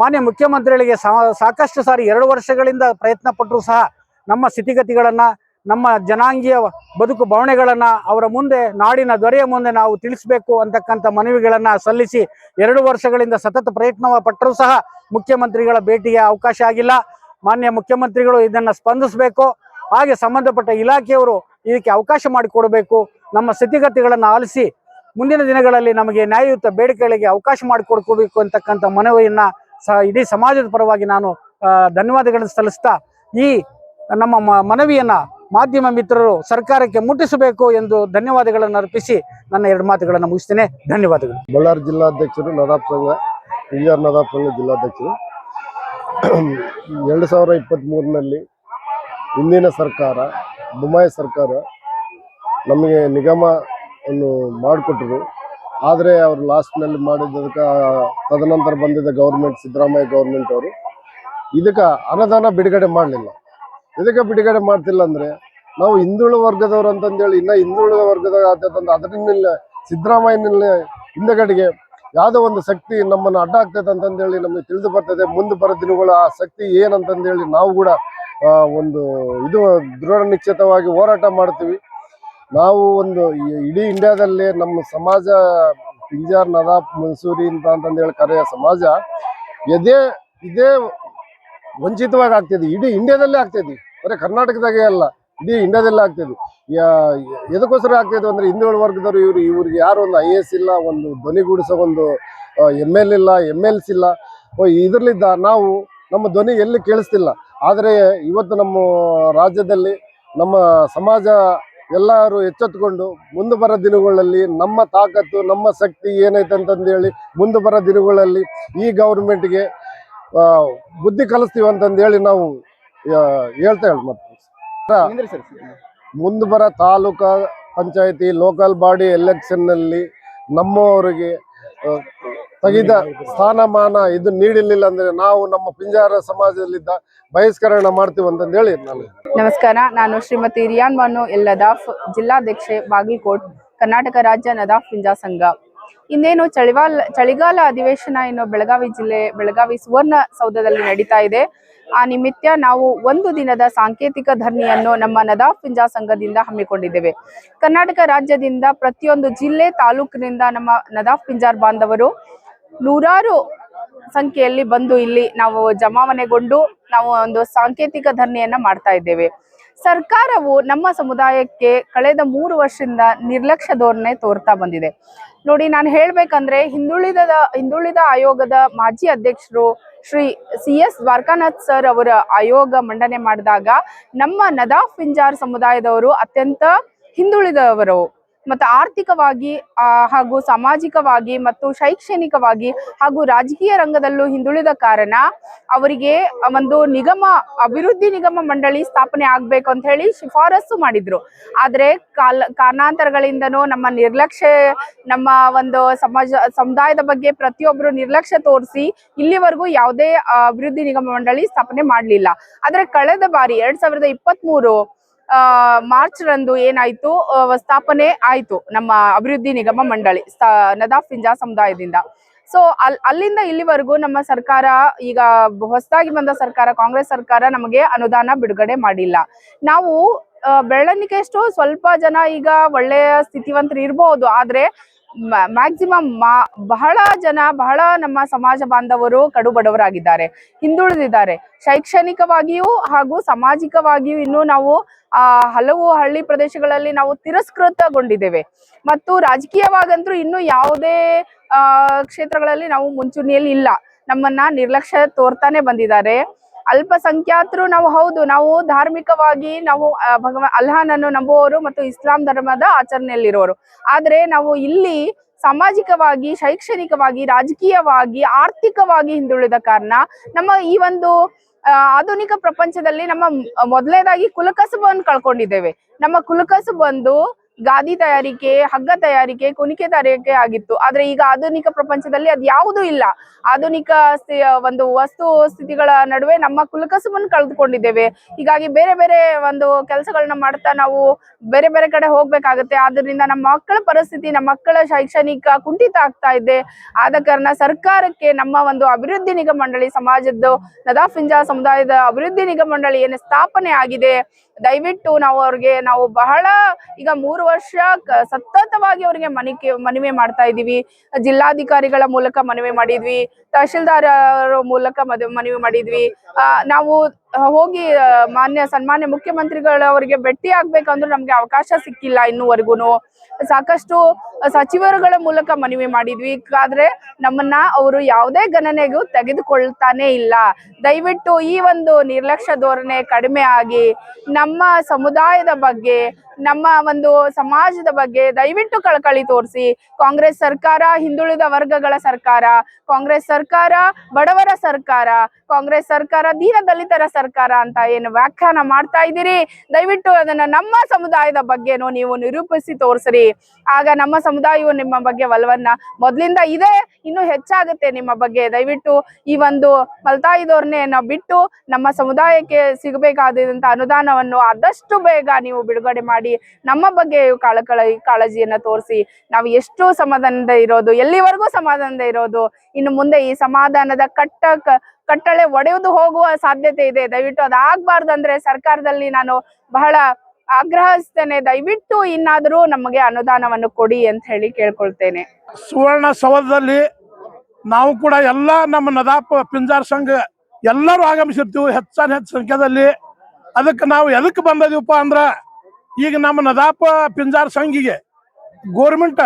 ಮಾನ್ಯ ಮುಖ್ಯಮಂತ್ರಿಗಳಿಗೆ ಸಾಕಷ್ಟು ಸಾರಿ ಎರಡು ವರ್ಷಗಳಿಂದ ಪ್ರಯತ್ನ ಪಟ್ಟರು ಸಹ ನಮ್ಮ ಸ್ಥಿತಿಗತಿಗಳನ್ನ ನಮ್ಮ ಜನಾಂಗೀಯ ಬದುಕು ಬವಣೆಗಳನ್ನ ಅವರ ಮುಂದೆ, ನಾಡಿನ ದೊರೆಯ ಮುಂದೆ ನಾವು ತಿಳಿಸಬೇಕು ಅಂತಕ್ಕಂಥ ಮನವಿಗಳನ್ನು ಸಲ್ಲಿಸಿ ಎರಡು ವರ್ಷಗಳಿಂದ ಸತತ ಪ್ರಯತ್ನ ಪಟ್ಟರೂ ಸಹ ಮುಖ್ಯಮಂತ್ರಿಗಳ ಭೇಟಿಗೆ ಅವಕಾಶ ಆಗಿಲ್ಲ. ಮಾನ್ಯ ಮುಖ್ಯಮಂತ್ರಿಗಳು ಇದನ್ನು ಸ್ಪಂದಿಸಬೇಕು. ಹಾಗೆ ಸಂಬಂಧಪಟ್ಟ ಇಲಾಖೆಯವರು ಇದಕ್ಕೆ ಅವಕಾಶ ಮಾಡಿಕೊಡಬೇಕು. ನಮ್ಮ ಸ್ಥಿತಿಗತಿಗಳನ್ನು ಆಲಿಸಿ ಮುಂದಿನ ದಿನಗಳಲ್ಲಿ ನಮಗೆ ನ್ಯಾಯಯುತ ಬೇಡಿಕೆಗಳಿಗೆ ಅವಕಾಶ ಮಾಡಿಕೊಡ್ಕೋಬೇಕು ಅಂತಕ್ಕಂಥ ಮನವಿಯನ್ನು ಸಹ ಇಡೀ ಸಮಾಜದ ಪರವಾಗಿ ನಾನು ಧನ್ಯವಾದಗಳನ್ನು ಸಲ್ಲಿಸ್ತಾ ಈ ನಮ್ಮ ಮನವಿಯನ್ನ ಮಾಧ್ಯಮ ಮಿತ್ರರು ಸರ್ಕಾರಕ್ಕೆ ಮುಟ್ಟಿಸಬೇಕು ಎಂದು ಧನ್ಯವಾದಗಳನ್ನು ಅರ್ಪಿಸಿ ನನ್ನ ಎರಡು ಮಾತುಗಳನ್ನು ಮುಗಿಸ್ತೇನೆ. ಧನ್ಯವಾದಗಳು. ಬಳ್ಳಾರಿ ಜಿಲ್ಲಾಧ್ಯಕ್ಷರು ನದಾಫ್ ಸಂಘ ಆರ್ ಜಿಲ್ಲಾಧ್ಯಕ್ಷರು. ಎರಡು ಸಾವಿರ ಇಪ್ಪತ್ತ್ಮೂರರಲ್ಲಿ ಹಿಂದಿನ ಸರ್ಕಾರ ಬೊಮ್ಮಾಯಿ ಸರ್ಕಾರ ನಮಗೆ ನಿಗಮವನ್ನು ಮಾಡಿಕೊಟ್ರು. ಆದರೆ ಅವರು ಲಾಸ್ಟ್ನಲ್ಲಿ ಮಾಡಿದ್ದಕ್ಕೆ ತದನಂತರ ಬಂದಿದ್ದ ಗೌರ್ಮೆಂಟ್, ಸಿದ್ದರಾಮಯ್ಯ ಗೌರ್ಮೆಂಟ್ ಅವರು ಇದಕ್ಕೆ ಅನುದಾನ ಬಿಡುಗಡೆ ಮಾಡಲಿಲ್ಲ. ಇದಕ್ಕೆ ಬಿಡುಗಡೆ ಮಾಡ್ತಿಲ್ಲ ಅಂದ್ರೆ ನಾವು ಹಿಂದುಳಿದ ವರ್ಗದವ್ರು ಅಂತಂದೇಳಿ ಇನ್ನ ಹಿಂದುಳಿದ ವರ್ಗದ ಆತಂತ ಅದರಿಂದ ಸಿದ್ದರಾಮಯ್ಯನಲ್ಲಿ ಹಿಂದಗಡೆಗೆ ಯಾವುದೋ ಒಂದು ಶಕ್ತಿ ನಮ್ಮನ್ನು ಅಡ್ಡ ಆಗ್ತೈತೆ ಅಂತಂದೇಳಿ ನಮಗೆ ತಿಳಿದು ಬರ್ತದೆ. ಮುಂದೆ ಬರೋ ದಿನಗಳು ಆ ಶಕ್ತಿ ಏನಂತಂದೇಳಿ ನಾವು ಕೂಡ ಒಂದು ಇದು ದೃಢ ನಿಶ್ಚಿತವಾಗಿ ಹೋರಾಟ ಮಾಡ್ತೀವಿ. ನಾವು ಒಂದು ಇಡೀ ಇಂಡಿಯಾದಲ್ಲಿ ನಮ್ಮ ಸಮಾಜ ಪಿಂಜಾರ್ ನದಾಫ್ ಮನ್ಸೂರಿ ಅಂತ ಅಂತಂದೇಳಿ ಕರೆಯ ಸಮಾಜ, ಎದೇ, ಇದೇ ವಂಚಿತವಾಗಿ ಆಗ್ತಿದ್ವಿ. ಇಡೀ ಇಂಡಿಯಾದಲ್ಲೇ ಆಗ್ತೈತಿ ಬರೀ ಕರ್ನಾಟಕದಾಗೆ ಅಲ್ಲ, ಇಡೀ ಇಂಡಿಯಾದಲ್ಲೇ ಆಗ್ತಿದ್ವಿ. ಎದಕ್ಕೋಸ್ಕರ ಆಗ್ತಿದ್ವಿ ಅಂದ್ರೆ ಹಿಂದುಳಿದ ವರ್ಗದವರು ಇವರು, ಇವ್ರಿಗೆ ಯಾರು ಒಂದು ಐ ಇಲ್ಲ, ಒಂದು ಧ್ವನಿಗೂಡಿಸೋ ಒಂದು ಎಂ ಎಲ್ ಇಲ್ಲ ಎಂ ಎಲ್ಸ್ ಇಲ್ಲ. ಇದ್ರಲ್ಲಿದ್ದ ನಾವು ನಮ್ಮ ಧ್ವನಿ ಎಲ್ಲಿ ಕೇಳಿಸ್ತಿಲ್ಲ. ಆದರೆ ಇವತ್ತು ನಮ್ಮ ರಾಜ್ಯದಲ್ಲಿ ನಮ್ಮ ಸಮಾಜ ಎಲ್ಲರೂ ಎಚ್ಚೆತ್ತುಕೊಂಡು ಮುಂದೆ ಬರೋ ದಿನಗಳಲ್ಲಿ ನಮ್ಮ ತಾಕತ್ತು, ನಮ್ಮ ಶಕ್ತಿ ಏನೈತೆ ಅಂತಂದೇಳಿ ಮುಂದೆ ಬರೋ ದಿನಗಳಲ್ಲಿ ಈ ಗೌರ್ಮೆಂಟ್ಗೆ ಬುದ್ಧಿ ಕಲಿಸ್ತೀವಿ ಅಂತಂದೇಳಿ ನಾವು ಹೇಳ್ತಾ ಹೇಳಿ ಮತ್ತೆ. ಮುಂದೆ ಬರೋ ತಾಲೂಕಾ ಪಂಚಾಯತಿ ಲೋಕಲ್ ಬಾಡಿ ಎಲೆಕ್ಷನ್ನಲ್ಲಿ ನಮ್ಮವರಿಗೆ ತಗಿದ ತೆಗೆದ ಸ್ಥಾನಮಾನ ಇದು ನೀಡಲಿಲ್ಲ ಅಂದ್ರೆ ನಾವು ನಮ್ಮ ಪಿಂಜಾರ ಸಮಾಜದಲ್ಲಿದ್ದ ಬಹಿಷ್ಕರಣ ಮಾಡ್ತೀವಿ ಅಂತಂದೇಳಿ ನಾನು. ನಮಸ್ಕಾರ ನಾನು ಶ್ರೀಮತಿ ರಿಯಾನ್ ಬಾನು ಎಲ್ಲದಾಫ್ ಜಿಲ್ಲಾಧ್ಯಕ್ಷೆ ಬಾಗಲಕೋಟ್ ಕರ್ನಾಟಕ ರಾಜ್ಯ ನದಾಫ್ ಪಿಂಜಾ ಸಂಘ. ಇನ್ನೇನು ಚಳಿಗಾಲ ಚಳಿಗಾಲ ಅಧಿವೇಶನ ಇನ್ನು ಬೆಳಗಾವಿ ಜಿಲ್ಲೆ, ಬೆಳಗಾವಿ ಸುವರ್ಣ ಸೌಧದಲ್ಲಿ ನಡೀತಾ ಇದೆ. ಆ ನಿಮಿತ್ತ ನಾವು ಒಂದು ದಿನದ ಸಾಂಕೇತಿಕ ಧರಣಿಯನ್ನು ನಮ್ಮ ನದಾಫ್ ಪಿಂಜಾ ಸಂಘದಿಂದ ಹಮ್ಮಿಕೊಂಡಿದ್ದೇವೆ. ಕರ್ನಾಟಕ ರಾಜ್ಯದಿಂದ ಪ್ರತಿಯೊಂದು ಜಿಲ್ಲೆ ತಾಲೂಕಿನಿಂದ ನಮ್ಮ ನದಾಫ್ ಪಿಂಜಾರ್ ಬಾಂಧವರು ನೂರಾರು ಸಂಖ್ಯೆಯಲ್ಲಿ ಬಂದು ಇಲ್ಲಿ ನಾವು ಜಮಾವಣೆಗೊಂಡು ನಾವು ಒಂದು ಸಾಂಕೇತಿಕ ಧರಣಿಯನ್ನ ಮಾಡ್ತಾ ಇದ್ದೇವೆ. ಸರ್ಕಾರವು ನಮ್ಮ ಸಮುದಾಯಕ್ಕೆ ಕಳೆದ ಮೂರು ವರ್ಷದಿಂದ ನಿರ್ಲಕ್ಷ್ಯ ಧೋರಣೆ ತೋರ್ತಾ ಬಂದಿದೆ. ನೋಡಿ, ನಾನು ಹೇಳ್ಬೇಕಂದ್ರೆ ಹಿಂದುಳಿದ ಹಿಂದುಳಿದ ಆಯೋಗದ ಮಾಜಿ ಅಧ್ಯಕ್ಷರು Shri C S Dwarakanath sir ಅವರ ಆಯೋಗ ಮಂಡನೆ ಮಾಡಿದಾಗ ನಮ್ಮ ನದಾಫ್ ಪಿಂಜಾರ್ ಸಮುದಾಯದವರು ಅತ್ಯಂತ ಹಿಂದುಳಿದವರು. ಮತ್ತು ಆರ್ಥಿಕವಾಗಿ ಹಾಗೂ ಸಾಮಾಜಿಕವಾಗಿ ಮತ್ತು ಶೈಕ್ಷಣಿಕವಾಗಿ ಹಾಗೂ ರಾಜಕೀಯ ರಂಗದಲ್ಲೂ ಹಿಂದುಳಿದ ಕಾರಣ ಅವರಿಗೆ ಒಂದು ನಿಗಮ, ಅಭಿವೃದ್ಧಿ ನಿಗಮ ಮಂಡಳಿ ಸ್ಥಾಪನೆ ಆಗಬೇಕು ಅಂತ ಹೇಳಿ ಶಿಫಾರಸು ಮಾಡಿದ್ರು. ಆದರೆ ಕಾಲ, ಕಾರಣಾಂತರಗಳಿಂದನೂ ನಮ್ಮ ನಿರ್ಲಕ್ಷ್ಯ, ನಮ್ಮ ಒಂದು ಸಮಾಜ, ಸಮುದಾಯದ ಬಗ್ಗೆ ಪ್ರತಿಯೊಬ್ಬರು ನಿರ್ಲಕ್ಷ್ಯ ತೋರಿಸಿ ಇಲ್ಲಿವರೆಗೂ ಯಾವುದೇ ಅಭಿವೃದ್ಧಿ ನಿಗಮ ಮಂಡಳಿ ಸ್ಥಾಪನೆ ಮಾಡಲಿಲ್ಲ. ಆದರೆ ಕಳೆದ ಬಾರಿ, ಎರಡ್ ಸಾವಿರದ ಇಪ್ಪತ್ತ್ ಮಾರ್ಚ್ ರಂದು ಏನಾಯ್ತು? ಸ್ಥಾಪನೆ ಆಯ್ತು ನಮ್ಮ ಅಭಿವೃದ್ಧಿ ನಿಗಮ ಮಂಡಳಿ ನದಾಫ್ ಪಿಂಜಾ ಸಮುದಾಯದಿಂದ. ಸೊ ಅಲ್ ಅಲ್ಲಿಂದ ಇಲ್ಲಿವರೆಗೂ ನಮ್ಮ ಸರ್ಕಾರ ಈಗ ಹೊಸದಾಗಿ ಬಂದ ಸರ್ಕಾರ ಕಾಂಗ್ರೆಸ್ ಸರ್ಕಾರ ನಮಗೆ ಅನುದಾನ ಬಿಡುಗಡೆ ಮಾಡಿಲ್ಲ. ನಾವು ಆ, ಬೆಳ್ಳನಿಗೆಷ್ಟು ಸ್ವಲ್ಪ ಜನ ಈಗ ಒಳ್ಳೆಯ ಸ್ಥಿತಿವಂತರು ಇರ್ಬೋದು. ಆದ್ರೆ ಮ್ಯಾಕ್ಸಿಮಮ್ ಬಹಳ ಜನ, ಬಹಳ ನಮ್ಮ ಸಮಾಜ ಬಾಂಧವರು ಕಡು ಬಡವರಾಗಿದ್ದಾರೆ, ಹಿಂದುಳಿದಿದ್ದಾರೆ. ಶೈಕ್ಷಣಿಕವಾಗಿಯೂ ಹಾಗೂ ಸಾಮಾಜಿಕವಾಗಿಯೂ ಇನ್ನೂ ನಾವು, ಆ, ಹಲವು ಹಳ್ಳಿ ಪ್ರದೇಶಗಳಲ್ಲಿ ನಾವು ತಿರಸ್ಕೃತಗೊಂಡಿದ್ದೇವೆ. ಮತ್ತು ರಾಜಕೀಯವಾಗಂತೂ ಇನ್ನೂ ಯಾವುದೇ ಕ್ಷೇತ್ರಗಳಲ್ಲಿ ನಾವು ಮುಂಚೂಣಿಯಲ್ಲಿ ಇಲ್ಲ. ನಮ್ಮನ್ನ ನಿರ್ಲಕ್ಷ್ಯ ತೋರ್ತಾನೆ ಬಂದಿದ್ದಾರೆ. ಅಲ್ಪಸಂಖ್ಯಾತರು ನಾವು ಹೌದು. ನಾವು ಧಾರ್ಮಿಕವಾಗಿ ನಾವು ಭಗವ ಅಲ್ಹಾನನ್ನು ನಂಬುವವರು ಮತ್ತು ಇಸ್ಲಾಂ ಧರ್ಮದ ಆಚರಣೆಯಲ್ಲಿರುವವರು ಆದ್ರೆ ನಾವು ಇಲ್ಲಿ ಸಾಮಾಜಿಕವಾಗಿ, ಶೈಕ್ಷಣಿಕವಾಗಿ, ರಾಜಕೀಯವಾಗಿ, ಆರ್ಥಿಕವಾಗಿ ಹಿಂದುಳಿದ ಕಾರಣ ನಮ್ಮ ಈ ಒಂದು ಆಧುನಿಕ ಪ್ರಪಂಚದಲ್ಲಿ ನಮ್ಮ ಮೊದಲನೇದಾಗಿ ಕುಲಕಸಬನ್ನು ಕಳ್ಕೊಂಡಿದ್ದೇವೆ. ನಮ್ಮ ಕುಲಕಸು ಬಂದು ಗಾದಿ ತಯಾರಿಕೆ, ಹಗ್ಗ ತಯಾರಿಕೆ, ಕುಣಿಕೆ ತಯಾರಿಕೆ ಆಗಿತ್ತು. ಆದ್ರೆ ಈಗ ಆಧುನಿಕ ಪ್ರಪಂಚದಲ್ಲಿ ಅದು ಯಾವುದೂ ಇಲ್ಲ. ಆಧುನಿಕ ಒಂದು ವಸ್ತು ಸ್ಥಿತಿಗಳ ನಡುವೆ ನಮ್ಮ ಕುಲಕಸುಬನ್ನು ಕಳೆದುಕೊಂಡಿದ್ದೇವೆ. ಹೀಗಾಗಿ ಬೇರೆ ಬೇರೆ ಒಂದು ಕೆಲಸಗಳನ್ನ ಮಾಡ್ತಾ ನಾವು ಬೇರೆ ಬೇರೆ ಕಡೆ ಹೋಗ್ಬೇಕಾಗತ್ತೆ. ಆದ್ರಿಂದ ನಮ್ಮ ಮಕ್ಕಳ ಪರಿಸ್ಥಿತಿ, ನಮ್ಮ ಮಕ್ಕಳ ಶೈಕ್ಷಣಿಕ ಕುಂಠಿತ ಆಗ್ತಾ ಇದೆ. ಆದ ಕಾರಣ ಸರ್ಕಾರಕ್ಕೆ ನಮ್ಮ ಒಂದು ಅಭಿವೃದ್ಧಿ ನಿಗಮ ಮಂಡಳಿ, ಸಮಾಜದ್ದು ನದಾಫಿಂಜಾ ಸಮುದಾಯದ ಅಭಿವೃದ್ಧಿ ನಿಗಮ ಮಂಡಳಿ ಏನು ಸ್ಥಾಪನೆ ಆಗಿದೆ. ದಯವಿಟ್ಟು ನಾವು ಅವ್ರಿಗೆ, ನಾವು ಬಹಳ ಈಗ ಮೂರು ವರ್ಷ ಸತತವಾಗಿ ಅವರಿಗೆ ಮನಿಕೆ ಮನವಿ ಮಾಡ್ತಾ ಇದೀವಿ ಜಿಲ್ಲಾಧಿಕಾರಿಗಳ ಮೂಲಕ ಮನವಿ ಮಾಡಿದ್ವಿ. ತಹಶೀಲ್ದಾರ್ ಮೂಲಕ ಮನವಿ ಮಾಡಿದ್ವಿ. ನಾವು ಹೋಗಿ ಮಾನ್ಯ, ಸನ್ಮಾನ್ಯ ಮುಖ್ಯಮಂತ್ರಿಗಳವರಿಗೆ ಭೇಟಿ ಆಗ್ಬೇಕಂದ್ರೂ ನಮ್ಗೆ ಅವಕಾಶ ಸಿಕ್ಕಿಲ್ಲ ಇನ್ನೂವರೆಗೂ ಸಾಕಷ್ಟು ಸಚಿವರುಗಳ ಮೂಲಕ ಮನವಿ ಮಾಡಿದ್ವಿ. ಆದ್ರೆ ನಮ್ಮನ್ನ ಅವರು ಯಾವುದೇ ಗಣನೆಗೂ ತೆಗೆದುಕೊಳ್ತಾನೆ ಇಲ್ಲ. ದಯವಿಟ್ಟು ಈ ಒಂದು ನಿರ್ಲಕ್ಷ್ಯ ಧೋರಣೆ ಕಡಿಮೆ ಆಗಿ ನಮ್ಮ ಸಮುದಾಯದ ಬಗ್ಗೆ, ನಮ್ಮ ಒಂದು ಸಮಾಜದ ಬಗ್ಗೆ ದಯವಿಟ್ಟು ಕಳಕಳಿ ತೋರಿಸಿ. ಕಾಂಗ್ರೆಸ್ ಸರ್ಕಾರ ಹಿಂದುಳಿದ ವರ್ಗಗಳ ಸರ್ಕಾರ, ಕಾಂಗ್ರೆಸ್ ಸರ್ಕಾರ ಬಡವರ ಸರ್ಕಾರ, ಕಾಂಗ್ರೆಸ್ ಸರ್ಕಾರ ದೀನ ದಲಿತರ ಸರ್ಕಾರ ಅಂತ ಏನು ವ್ಯಾಖ್ಯಾನ ಮಾಡ್ತಾ ಇದ್ದೀರಿ? ದಯವಿಟ್ಟು ಅದನ್ನ ನಮ್ಮ ಸಮುದಾಯದ ಬಗ್ಗೆನೂ ನೀವು ನಿರೂಪಿಸಿ ತೋರಿಸ್ರಿ. ಆಗ ನಮ್ಮ ಸಮುದಾಯವು ನಿಮ್ಮ ಬಗ್ಗೆ ಒಲವನ್ನ ಮೊದ್ಲಿಂದ ಇದೆ, ಇನ್ನು ಹೆಚ್ಚಾಗುತ್ತೆ ನಿಮ್ಮ ಬಗ್ಗೆ. ದಯವಿಟ್ಟು ಈ ಒಂದು ಮಲ್ತಾಯಿದವ್ರನ್ನೇ ನಾವು ಬಿಟ್ಟು ನಮ್ಮ ಸಮುದಾಯಕ್ಕೆ ಸಿಗಬೇಕಾದಂತ ಅನುದಾನವನ್ನು ಆದಷ್ಟು ಬೇಗ ನೀವು ಬಿಡುಗಡೆ ಮಾಡಿ, ನಮ್ಮ ಬಗ್ಗೆ ಕಾಳಕಳಿ, ಕಾಳಜಿಯನ್ನ ತೋರಿಸಿ. ನಾವು ಎಷ್ಟು ಸಮಾಧಾನದ ಇರೋದು, ಎಲ್ಲಿವರೆಗೂ ಸಮಾಧಾನದ ಇರೋದು. ಇನ್ನು ಮುಂದೆ ಈ ಸಮಾಧಾನದ ಕಟ್ಟ ಕಟ್ಟಳೆ ಒಡೆಯುವುದು ಹೋಗುವ ಸಾಧ್ಯತೆ ಇದೆ. ದಯವಿಟ್ಟು ಅದಾಗಬಾರ್ದಂದ್ರೆ ಸರ್ಕಾರದಲ್ಲಿ ನಾನು ಬಹಳ ಆಗ್ರಹಿಸ್ತೇನೆ. ದಯವಿಟ್ಟು ಇನ್ನಾದರೂ ನಮಗೆ ಅನುದಾನವನ್ನು ಕೊಡಿ ಅಂತ ಹೇಳಿ ಕೇಳ್ಕೊಳ್ತೇನೆ. ಸುವರ್ಣ ಸೌಧದಲ್ಲಿ ನಾವು ಕೂಡ ಎಲ್ಲ ನಮ್ಮ ನದಾಪ ಪಿಂಜಾರ್ ಸಂಘ ಎಲ್ಲರೂ ಆಗಮಿಸಿರ್ತೀವಿ ಹೆಚ್ಚಾನ ಹೆಚ್ಚು ಸಂಖ್ಯೆದಲ್ಲಿ. ಅದಕ್ಕೆ ನಾವು ಎದಕ್ಕೆ ಬಂದದೀವಪ್ಪ ಅಂದ್ರ ಈಗ ನಮ್ಮ ನದಾಪ ಪಿಂಜಾರ್ ಸಂಘಿಗೆ ಗೋರ್ಮೆಂಟ್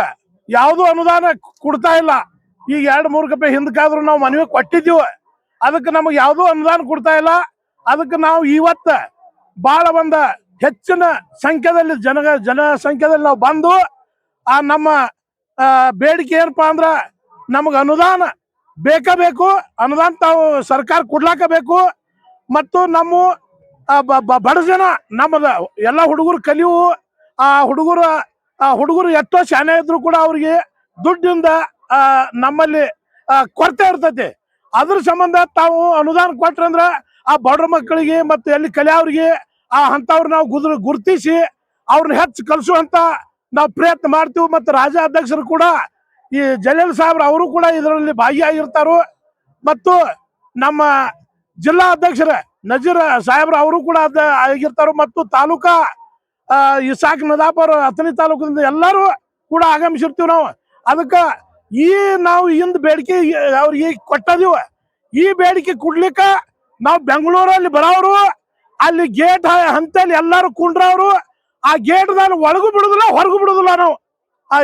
ಯಾವುದೂ ಅನುದಾನ ಕೊಡ್ತಾ ಇಲ್ಲ. ಈಗ ಎರಡು ಮೂರು ರೂಪಾಯಿ ಹಿಂದಕ್ಕಾದ್ರೂ ನಾವು ಮನವಿ ಕೊಟ್ಟಿದ್ದೀವಿ. ಅದಕ್ಕೆ ನಮಗೆ ಯಾವುದೂ ಅನುದಾನ ಕೊಡ್ತಾ ಇಲ್ಲ. ಅದಕ್ಕೆ ನಾವು ಇವತ್ತ ಬಹಳ ಒಂದು ಹೆಚ್ಚಿನ ಸಂಖ್ಯೆದಲ್ಲಿ ಜನ, ಜನಸಂಖ್ಯೆದಲ್ಲಿ ನಾವು ಬಂದು ಆ ನಮ್ಮ ಬೇಡಿಕೆ ಏನಪ್ಪ ಅಂದ್ರ ನಮಗೆ ಅನುದಾನ ಬೇಕೇ ಬೇಕು, ಅನುದಾನ ತಾವು ಸರ್ಕಾರ ಕೊಡ್ಲಾಕ ಬೇಕು. ಮತ್ತು ನಮ್ಮ ಬಡ ಜನ ನಮ್ಮದ ಎಲ್ಲ ಹುಡುಗರು ಕಲಿವು ಆ ಹುಡುಗರು ಆ ಹುಡುಗರು ಎತ್ತೋ ಶಾನೆ ಇದ್ರು ಕೂಡ ಅವ್ರಿಗೆ ದುಡ್ಡಿಂದ ನಮ್ಮಲ್ಲಿ ಕೊರತೆ ಇರ್ತೈತಿ. ಅದ್ರ ಸಂಬಂಧ ತಾವು ಅನುದಾನ ಕೊಟ್ರಂದ್ರ ಆ ಬಡ ಮಕ್ಕಳಿಗೆ ಮತ್ತು ಎಲ್ಲಿ ಕಲಿಯವ್ರಿಗೆ ಆ ಅಂಥವ್ರು ನಾವು ಗುದ್ರ, ಗುರುತಿಸಿ ಅವ್ರನ್ನ ಹೆಚ್ಚು ಕಲಿಸುವಂತ ನಾವು ಪ್ರಯತ್ನ ಮಾಡ್ತೀವಿ. ಮತ್ತು ರಾಜ ಅಧ್ಯಕ್ಷರು ಕೂಡ ಈ ಜಲೀಲ್ ಸಾಹೇಬ್ರ ಅವರು ಕೂಡ ಇದರಲ್ಲಿ ಭಾಗಿಯಾಗಿರ್ತಾರು. ಮತ್ತು ನಮ್ಮ ಜಿಲ್ಲಾ ಅಧ್ಯಕ್ಷರ ನಜೀರ್ ಸಾಹೇಬ್ರ ಅವರು ಕೂಡ ಅದ ಆಗಿರ್ತಾರು. ಮತ್ತು ತಾಲೂಕಾ ಇಸಾಕ್ ನದಾಪರ್ ಅಥಣಿ ತಾಲೂಕಿನಿಂದ ಎಲ್ಲರೂ ಕೂಡ ಆಗಮಿಸಿರ್ತೀವಿ ನಾವು. ಅದಕ್ಕೆ ಈ ನಾವು ಇಂದ ಬೇಡಿಕೆ ಅವ್ರಿಗೆ ಕೊಟ್ಟದೀವ. ಈ ಬೇಡಿಕೆ ಕೊಡ್ಲಿಕ್ಕ ನಾವು ಬೆಂಗಳೂರಲ್ಲಿ ಬರೋರು ಅಲ್ಲಿ ಗೇಟ್ ಹಂತಲ್ಲಿ ಎಲ್ಲರೂ ಕುಂಡ್ರವ್ರು, ಆ ಗೇಟ್ ಒಳಗೂ ಬಿಡುದಿಲ್ಲ, ಹೊರಗೂ ಬಿಡುದಿಲ್ಲ ನಾವು. ಆ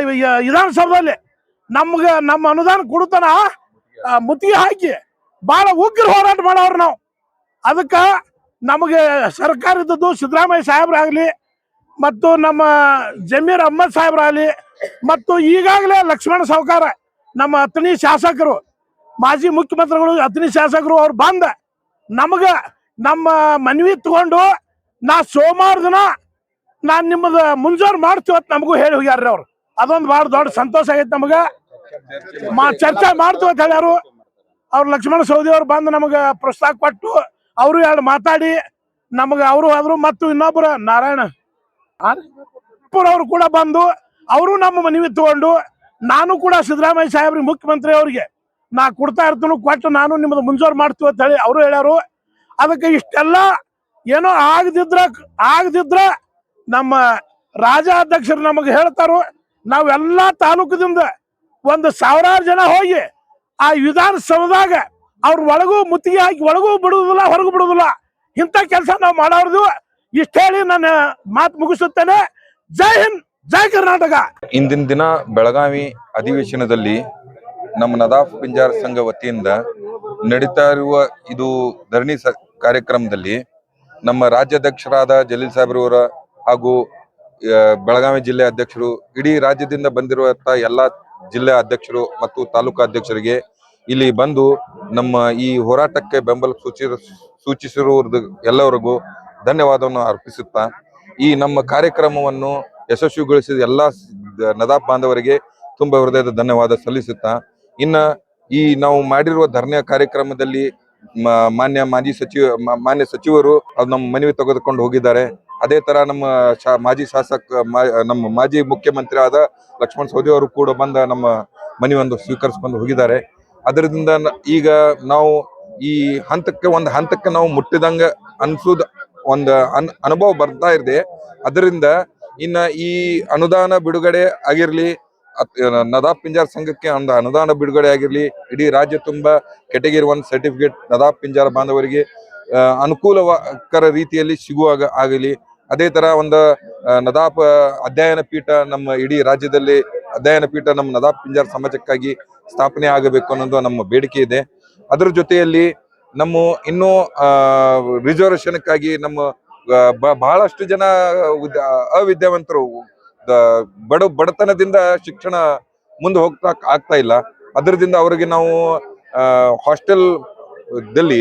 ವಿಧಾನಸೌಧದಲ್ಲಿ ನಮ್ಗ ನಮ್ಮ ಅನುದಾನ ಕೊಡುತ್ತಾನ ಮುತ್ತಿಗೆ ಹಾಕಿ ಬಹಳ ಉಗ್ರ ಹೋರಾಟ ಮಾಡೋರು ನಾವು. ಅದಕ್ಕ ನಮಗೆ ಸರ್ಕಾರ ಇದ್ದದ್ದು ಸಿದ್ದರಾಮಯ್ಯ ಸಾಹೇಬ್ರಾಗ್ಲಿ ಮತ್ತು ನಮ್ಮ ಜಮೀರ್ ಅಹ್ಮದ್ ಸಾಹೇಬ್ರಾಗ್ಲಿ ಮತ್ತು ಈಗಾಗಲೇ ಲಕ್ಷ್ಮಣ ಸಾವುಕಾರ, ನಮ್ಮ ಅತನಿ ಶಾಸಕರು, ಮಾಜಿ ಮುಖ್ಯಮಂತ್ರಿಗಳು, ಅತನಿ ಶಾಸಕರು ಅವ್ರು ಬಂದ, ನಮಗ ನಮ್ಮ ಮನವಿ ತಗೊಂಡು ನಾ ಸೋಮವಾರ ದಿನ ನಾನ್ ನಿಮ್ಮದು ಮುಂಜಾನೆ ಅಂತ ನಮಗೂ ಹೇಳಿ ಹೋಗ್ಯಾರ್ರಿ ಅವ್ರು. ಅದೊಂದು ಭಾಳ ದೊಡ್ಡ ಸಂತೋಷ ಆಗೈತೆ ನಮಗ. ಮಾ ಚರ್ಚೆ ಮಾಡ್ತೀವಿ ಅಂತ ಹೇಳ್ಯಾರು. ಅವ್ರು ಲಕ್ಷ್ಮಣ ಸೌದಿ ಅವ್ರು ಬಂದು ನಮಗ ಪ್ರೋತ್ಸಾಹ ಕೊಟ್ಟು ಅವರು ಎರಡು ಮಾತಾಡಿ, ನಮಗ ಅವರು ಆದ್ರು ಮತ್ತು ಇನ್ನೊಬ್ಬರು ನಾರಾಯಣ. ಅವರು ಕೂಡ ಬಂದು ಅವರು ನಮ್ಮ ಮನವಿ ತಗೊಂಡು ನಾನು ಕೂಡ ಸಿದ್ದರಾಮಯ್ಯ ಸಾಹೇಬ್ರಿಗೆ ಮುಖ್ಯಮಂತ್ರಿ ಅವರಿಗೆ ನಾ ಕೊಡ್ತಾ ಇರ್ತೀನಿ, ಕೊಟ್ಟು ನಾನು ನಿಮ್ದು ಮುಂಜೋರು ಮಾಡ್ತೀವಿ ಅಂತ ಹೇಳಿ ಅವರು ಹೇಳ್ಯಾರು. ಅದಕ್ಕೆ ಇಷ್ಟೆಲ್ಲ ಏನೋ ಆಗದಿದ್ರ ಆಗದಿದ್ರ ನಮ್ಮ ರಾಜ್ಯಾಧ್ಯಕ್ಷರು ನಮಗೆ ಹೇಳ್ತಾರು ನಾವೆಲ್ಲ ತಾಲೂಕದಿಂದ ಒಂದು ಸಾವಿರಾರು ಜನ ಹೋಗಿ ಆ ವಿಧಾನಸೌಧದಾಗ ಅವ್ರ ಒಳಗೂ ಮುತ್ತಿಗೆ ಹಾಕಿ ಒಳಗೂ ಬಿಡುವುದಿಲ್ಲ, ಹೊರಗೂ ಬಿಡುವುದಿಲ್ಲ, ಇಂಥ ಕೆಲಸ ನಾವು ಮಾಡೋರ್ದು. ಇಷ್ಟ ಹೇಳಿ ನನ್ನ ಮಾತು ಮುಗಿಸುತ್ತೇನೆ. ಜೈ ಹಿಂದ್! ಜೈ ಕರ್ನಾಟಕ. ಇಂದಿನ ದಿನ ಬೆಳಗಾವಿ ಅಧಿವೇಶನದಲ್ಲಿ ನಮ್ಮ ನದಾಫ್ ಪಿಂಜಾರ್ ಸಂಘ ವತಿಯಿಂದ ನಡೀತಾ ಇರುವ ಇದು ಧರಣಿ ಕಾರ್ಯಕ್ರಮದಲ್ಲಿ ನಮ್ಮ ರಾಜ್ಯಾಧ್ಯಕ್ಷರಾದ ಜಲೀಲ್ ಸಾಹೇಬ್ರವರ ಹಾಗೂ ಬೆಳಗಾವಿ ಜಿಲ್ಲೆ ಅಧ್ಯಕ್ಷರು, ಇಡೀ ರಾಜ್ಯದಿಂದ ಬಂದಿರುವಂತಹ ಎಲ್ಲಾ ಜಿಲ್ಲಾ ಅಧ್ಯಕ್ಷರು ಮತ್ತು ತಾಲೂಕು ಅಧ್ಯಕ್ಷರಿಗೆ ಇಲ್ಲಿ ಬಂದು ನಮ್ಮ ಈ ಹೋರಾಟಕ್ಕೆ ಬೆಂಬಲ ಸೂಚಿ, ಸೂಚಿಸಿರುವುದು ಎಲ್ಲರಿಗೂ ಧನ್ಯವಾದವನ್ನು ಅರ್ಪಿಸುತ್ತಾ ಈ ನಮ್ಮ ಕಾರ್ಯಕ್ರಮವನ್ನು ಯಶಸ್ವಿಗೊಳಿಸಿದ ಎಲ್ಲಾ ನದಾ ಬಾಂಧವರಿಗೆ ತುಂಬಾ ಹೃದಯದ ಧನ್ಯವಾದ ಸಲ್ಲಿಸುತ್ತಾ, ಇನ್ನ ಈ ನಾವು ಮಾಡಿರುವ ಧರಣಿಯ ಕಾರ್ಯಕ್ರಮದಲ್ಲಿ ಮಾನ್ಯ ಮಾಜಿ ಸಚಿವ ಮಾನ್ಯ ಸಚಿವರು ಅದು ನಮ್ಮ ಮನವಿ ತೆಗೆದುಕೊಂಡು ಹೋಗಿದ್ದಾರೆ. ಅದೇ ತರ ನಮ್ಮ ಮಾಜಿ ಶಾಸಕ ನಮ್ಮ ಮಾಜಿ ಮುಖ್ಯಮಂತ್ರಿ ಆದ ಲಕ್ಷ್ಮಣ್ ಸವದಿ ಅವರು ಕೂಡ ಬಂದ ನಮ್ಮ ಮನವಿಯನ್ನು ಸ್ವೀಕರಿಸಿಕೊಂಡು ಹೋಗಿದ್ದಾರೆ. ಅದರಿಂದ ಈಗ ನಾವು ಈ ಹಂತಕ್ಕೆ, ಒಂದು ಹಂತಕ್ಕೆ ನಾವು ಮುಟ್ಟಿದಂಗ ಅನ್ಸುದ, ಒಂದು ಅನ್, ಅನುಭವ ಬರ್ತಾ ಇದೆ. ಅದರಿಂದ ಇನ್ನ ಈ ಅನುದಾನ ಬಿಡುಗಡೆ ಆಗಿರ್ಲಿ ನದಾಪ್ ಪಿಂಜಾರ್ ಸಂಘಕ್ಕೆ ಒಂದು ಅನುದಾನ ಬಿಡುಗಡೆ ಆಗಿರ್ಲಿ, ಇಡೀ ರಾಜ್ಯ ತುಂಬಾ category one certificate Nadaf Pinjara ಬಾಂಧವರಿಗೆ ಅನುಕೂಲಕರ ರೀತಿಯಲ್ಲಿ ಸಿಗುವಾಗ ಆಗಲಿ. ಅದೇ ತರ ಒಂದು ನದಾಪ್ ಅಧ್ಯಯನ ಪೀಠ ನಮ್ಮ ಇಡೀ ರಾಜ್ಯದಲ್ಲಿ ಅಧ್ಯಯನ ಪೀಠ ನಮ್ಮ ನದಾಪ್ ಪಿಂಜಾರ್ ಸಮಾಜಕ್ಕಾಗಿ ಸ್ಥಾಪನೆ ಆಗಬೇಕು ಅನ್ನೋದು ನಮ್ಮ ಬೇಡಿಕೆ ಇದೆ. ಅದರ ಜೊತೆಯಲ್ಲಿ ನಮ್ಮ ಇನ್ನೂ ರಿಸರ್ವೇಷನ್ಕ್ಕಾಗಿ ನಮ್ಮ ಬಹಳಷ್ಟು ಜನ ವಿದ್ಯಾ- ಅವಿದ್ಯಾವಂತರು ಬಡ, ಬಡತನದಿಂದ ಶಿಕ್ಷಣ ಮುಂದೆ ಹೋಗ್ತಾ, ಆಗ್ತಾ ಇಲ್ಲ. ಅದರದಿಂದ ಅವರಿಗೆ ನಾವು ಹಾಸ್ಟೆಲ್ ದಲ್ಲಿ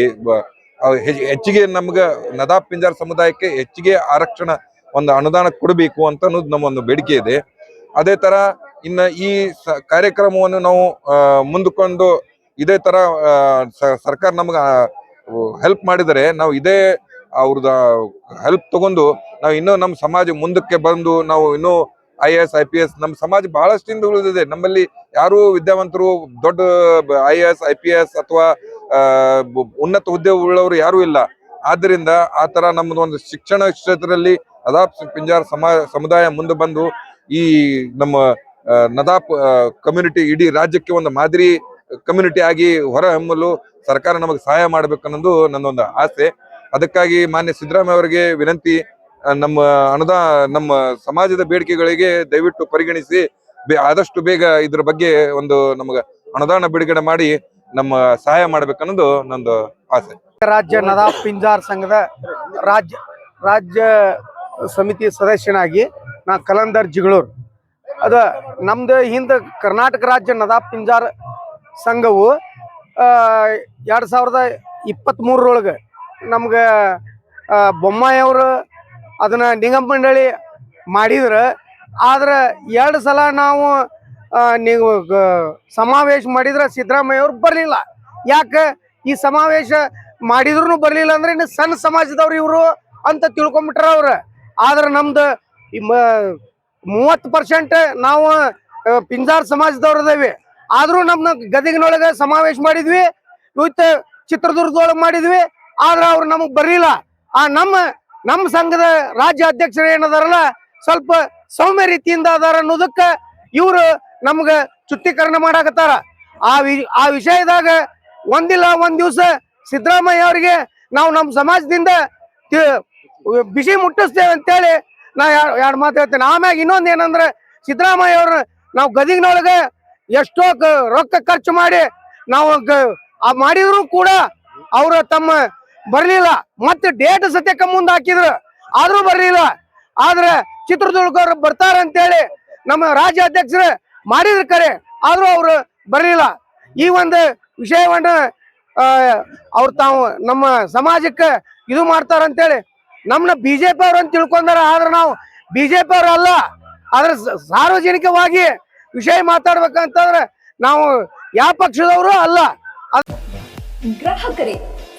ಹೆಚ್ಚಿಗೆ ನಮ್ಗ ನದಾ ಪಿಂಜಾರ್ ಸಮುದಾಯಕ್ಕೆ ಹೆಚ್ಚಿಗೆ ಆರಕ್ಷಣ, ಒಂದು ಅನುದಾನ ಕೊಡಬೇಕು ಅಂತ ಅನ್ನೋದು ನಮ್ಮ ಒಂದು ಬೇಡಿಕೆ ಇದೆ. ಅದೇ ತರ, ಇನ್ನ ಈ ಕಾರ್ಯಕ್ರಮವನ್ನು ನಾವು ಮುಂದುಕೊಂಡು ಇದೇ ತರ ಸರ್ಕಾರ ನಮ್ಗ ಹೆಲ್ಪ್ ಮಾಡಿದರೆ ನಾವು ಇದೇ ಅವ್ರದ ಹೆಲ್ಪ್ ತಗೊಂಡು ನಾವು ಇನ್ನೂ ನಮ್ಮ ಸಮಾಜ ಮುಂದಕ್ಕೆ ಬಂದು ನಾವು ಇನ್ನೂ I S I P S ನಮ್ಮ ಸಮಾಜ ಬಹಳಷ್ಟು ಹಿಂದೆ ಉಳಿದಿದೆ. ನಮ್ಮಲ್ಲಿ ಯಾರು ವಿದ್ಯಾವಂತರು, ದೊಡ್ಡ I S I P S ಅಥವಾ ಉನ್ನತ ಹುದ್ದೆ ಉಳ್ಳವರು ಯಾರು ಇಲ್ಲ. ಆದ್ದರಿಂದ ಆ ಥರ ನಮ್ಮದು ಒಂದು ಶಿಕ್ಷಣ ಕ್ಷೇತ್ರದಲ್ಲಿ ನದಾಪ್ ಪಿಂಜಾರ್ ಸಮಾ, ಸಮುದಾಯ ಮುಂದೆ ಬಂದು ಈ ನಮ್ಮ ನದಾಪ್ ಕಮ್ಯುನಿಟಿ ಇಡೀ ರಾಜ್ಯಕ್ಕೆ ಒಂದು ಮಾದರಿ ಕಮ್ಯುನಿಟಿ ಆಗಿ ಹೊರಹೊಮ್ಮಲು ಸರ್ಕಾರ ನಮಗೆ ಸಹಾಯ ಮಾಡ್ಬೇಕು ಅನ್ನೋದು ನನ್ನೊಂದು ಆಸೆ. ಅದಕ್ಕಾಗಿ ಮಾನ್ಯ ಸಿದ್ದರಾಮಯ್ಯ ಅವರಿಗೆ ವಿನಂತಿ ನಮ್ಮ ಅನುದಾ ನಮ್ಮ ಸಮಾಜದ ಬೇಡಿಕೆಗಳಿಗೆ ದಯವಿಟ್ಟು ಪರಿಗಣಿಸಿ ಆದಷ್ಟು ಬೇಗ ಇದ್ರ ಬಗ್ಗೆ ಒಂದು ನಮಗೆ ಅನುದಾನ ಬಿಡುಗಡೆ ಮಾಡಿ ನಮ್ಮ ಸಹಾಯ ಮಾಡ್ಬೇಕನ್ನೋದು ನಂದು ಆಸೆ. ರಾಜ್ಯ ನದಾ ಪಿಂಜಾರ್ ಸಂಘದ ರಾಜ್ಯ ರಾಜ್ಯ ಸಮಿತಿ ಸದಸ್ಯನಾಗಿ ನಾ ಕಲಂದರ್ ಜಿಗಳೂರು. ಅದ ನಮ್ದು ಹಿಂದೆ ಕರ್ನಾಟಕ ರಾಜ್ಯ ನದಾ ಪಿಂಜಾರ್ ಸಂಘವು ಎರಡು ಸಾವಿರದ ಇಪ್ಪತ್ತ್ಮೂರರೊಳಗೆ ನಮ್ಗೆ ಬೊಮ್ಮಾಯಿಯವರು ಅದನ್ನು ನಿಗಮ ಮಂಡಳಿ ಮಾಡಿದ್ರೆ. ಆದ್ರೆ ಎರಡು ಸಲ ನಾವು ನೀವು ಸಮಾವೇಶ ಮಾಡಿದ್ರೆ ಸಿದ್ದರಾಮಯ್ಯ ಅವ್ರು ಬರಲಿಲ್ಲ. ಯಾಕೆ? ಈ ಸಮಾವೇಶ ಮಾಡಿದ್ರು ಬರಲಿಲ್ಲ ಅಂದ್ರೆ ಇನ್ನು ಸಣ್ಣ ಸಮಾಜದವ್ರು ಇವರು ಅಂತ ತಿಳ್ಕೊಂಬಿಟ್ರ ಅವ್ರು. ಆದ್ರೆ ನಮ್ದು ಮೂವತ್ತು ಪರ್ಸೆಂಟ್ ನಾವು ಪಿಂಜಾರ್ ಸಮಾಜದವ್ರು ಅದೇವಿ ಆದ್ರೂ ನಮ್ನ ಗದಗಿನೊಳಗೆ ಸಮಾವೇಶ ಮಾಡಿದ್ವಿ. ಇವತ್ತು ಚಿತ್ರದುರ್ಗದೊಳಗೆ ಮಾಡಿದ್ವಿ. ಆದ್ರೆ ಅವ್ರು ನಮಗ್ ಬರಲಿಲ್ಲ ಆ ನಮ್ಮ ನಮ್ಮ ಸಂಘದ ರಾಜ್ಯ ಅಧ್ಯಕ್ಷರು ಏನದಾರಲ್ಲ, ಸ್ವಲ್ಪ ಸೌಮ್ಯ ರೀತಿಯಿಂದ ಅದಾರ ಅನ್ನೋದಕ್ಕ ಇವ್ರು ನಮ್ಗ ಚುತ್ತೀಕರಣ ಮಾಡಾಕತ್ತಾರ. ಆ ವಿ, ಆ ವಿಷಯದಾಗ ಒಂದಿಲ್ಲ, ಒಂದ್ ದಿವ್ಸ ಸಿದ್ದರಾಮಯ್ಯ ಅವರಿಗೆ ನಾವು ನಮ್ಮ ಸಮಾಜದಿಂದ ಬಿಸಿ ಮುಟ್ಟಿಸ್ತೇವೆ ಅಂತೇಳಿ ನಾ ಎರಡು ಮಾತು ಹೇಳ್ತೇನೆ. ಆಮ್ಯಾಗ ಇನ್ನೊಂದು ಏನಂದ್ರೆ ಸಿದ್ದರಾಮಯ್ಯ ಅವ್ರ ನಾವು ಗದಿಗಿನೊಳಗೆ ಎಷ್ಟೋ ರೊಕ್ಕ ಖರ್ಚು ಮಾಡಿ ನಾವು ಮಾಡಿದ್ರು ಕೂಡ ಅವರು ತಮ್ಮ ಬರ್ಲಿಲ್ಲ. ಮತ್ತೆ ಡೇಟ್ ಸತ್ಯಕ್ಕೆ ಮುಂದೆ ಹಾಕಿದ್ರು. ಆದ್ರೂ ಬರ್ಲಿಲ್ಲ. ಆದ್ರೆ ಚಿತ್ರದುರ್ಗವ್ರು ಬರ್ತಾರ ಅಂತೇಳಿ ನಮ್ಮ ರಾಜ್ಯ ಅಧ್ಯಕ್ಷರು ಮಾಡಿದ್ರು ಕರೆ. ಆದ್ರೂ ಅವರು ಬರ್ಲಿಲ್ಲ. ಈ ಒಂದು ವಿಷಯವನ್ನ ಅವ್ರು ತಾವು ನಮ್ಮ ಸಮಾಜಕ್ಕೆ ಇದು ಮಾಡ್ತಾರ ಅಂತೇಳಿ ನಮ್ಮನ್ನ ಬಿಜೆಪಿ ಅವ್ರು ಅಂತ ತಿಳ್ಕೊಂಡಾರ. ಆದ್ರೆ ನಾವು ಬಿಜೆಪಿ ಅವರು ಅಲ್ಲ. ಆದ್ರೆ ಸಾರ್ವಜನಿಕವಾಗಿ ವಿಷಯ ಮಾತಾಡ್ಬೇಕಂತಂದ್ರೆ ನಾವು ಯಾವ ಪಕ್ಷದವರು ಅಲ್ಲ. ಗ್ರಾಹಕರೇ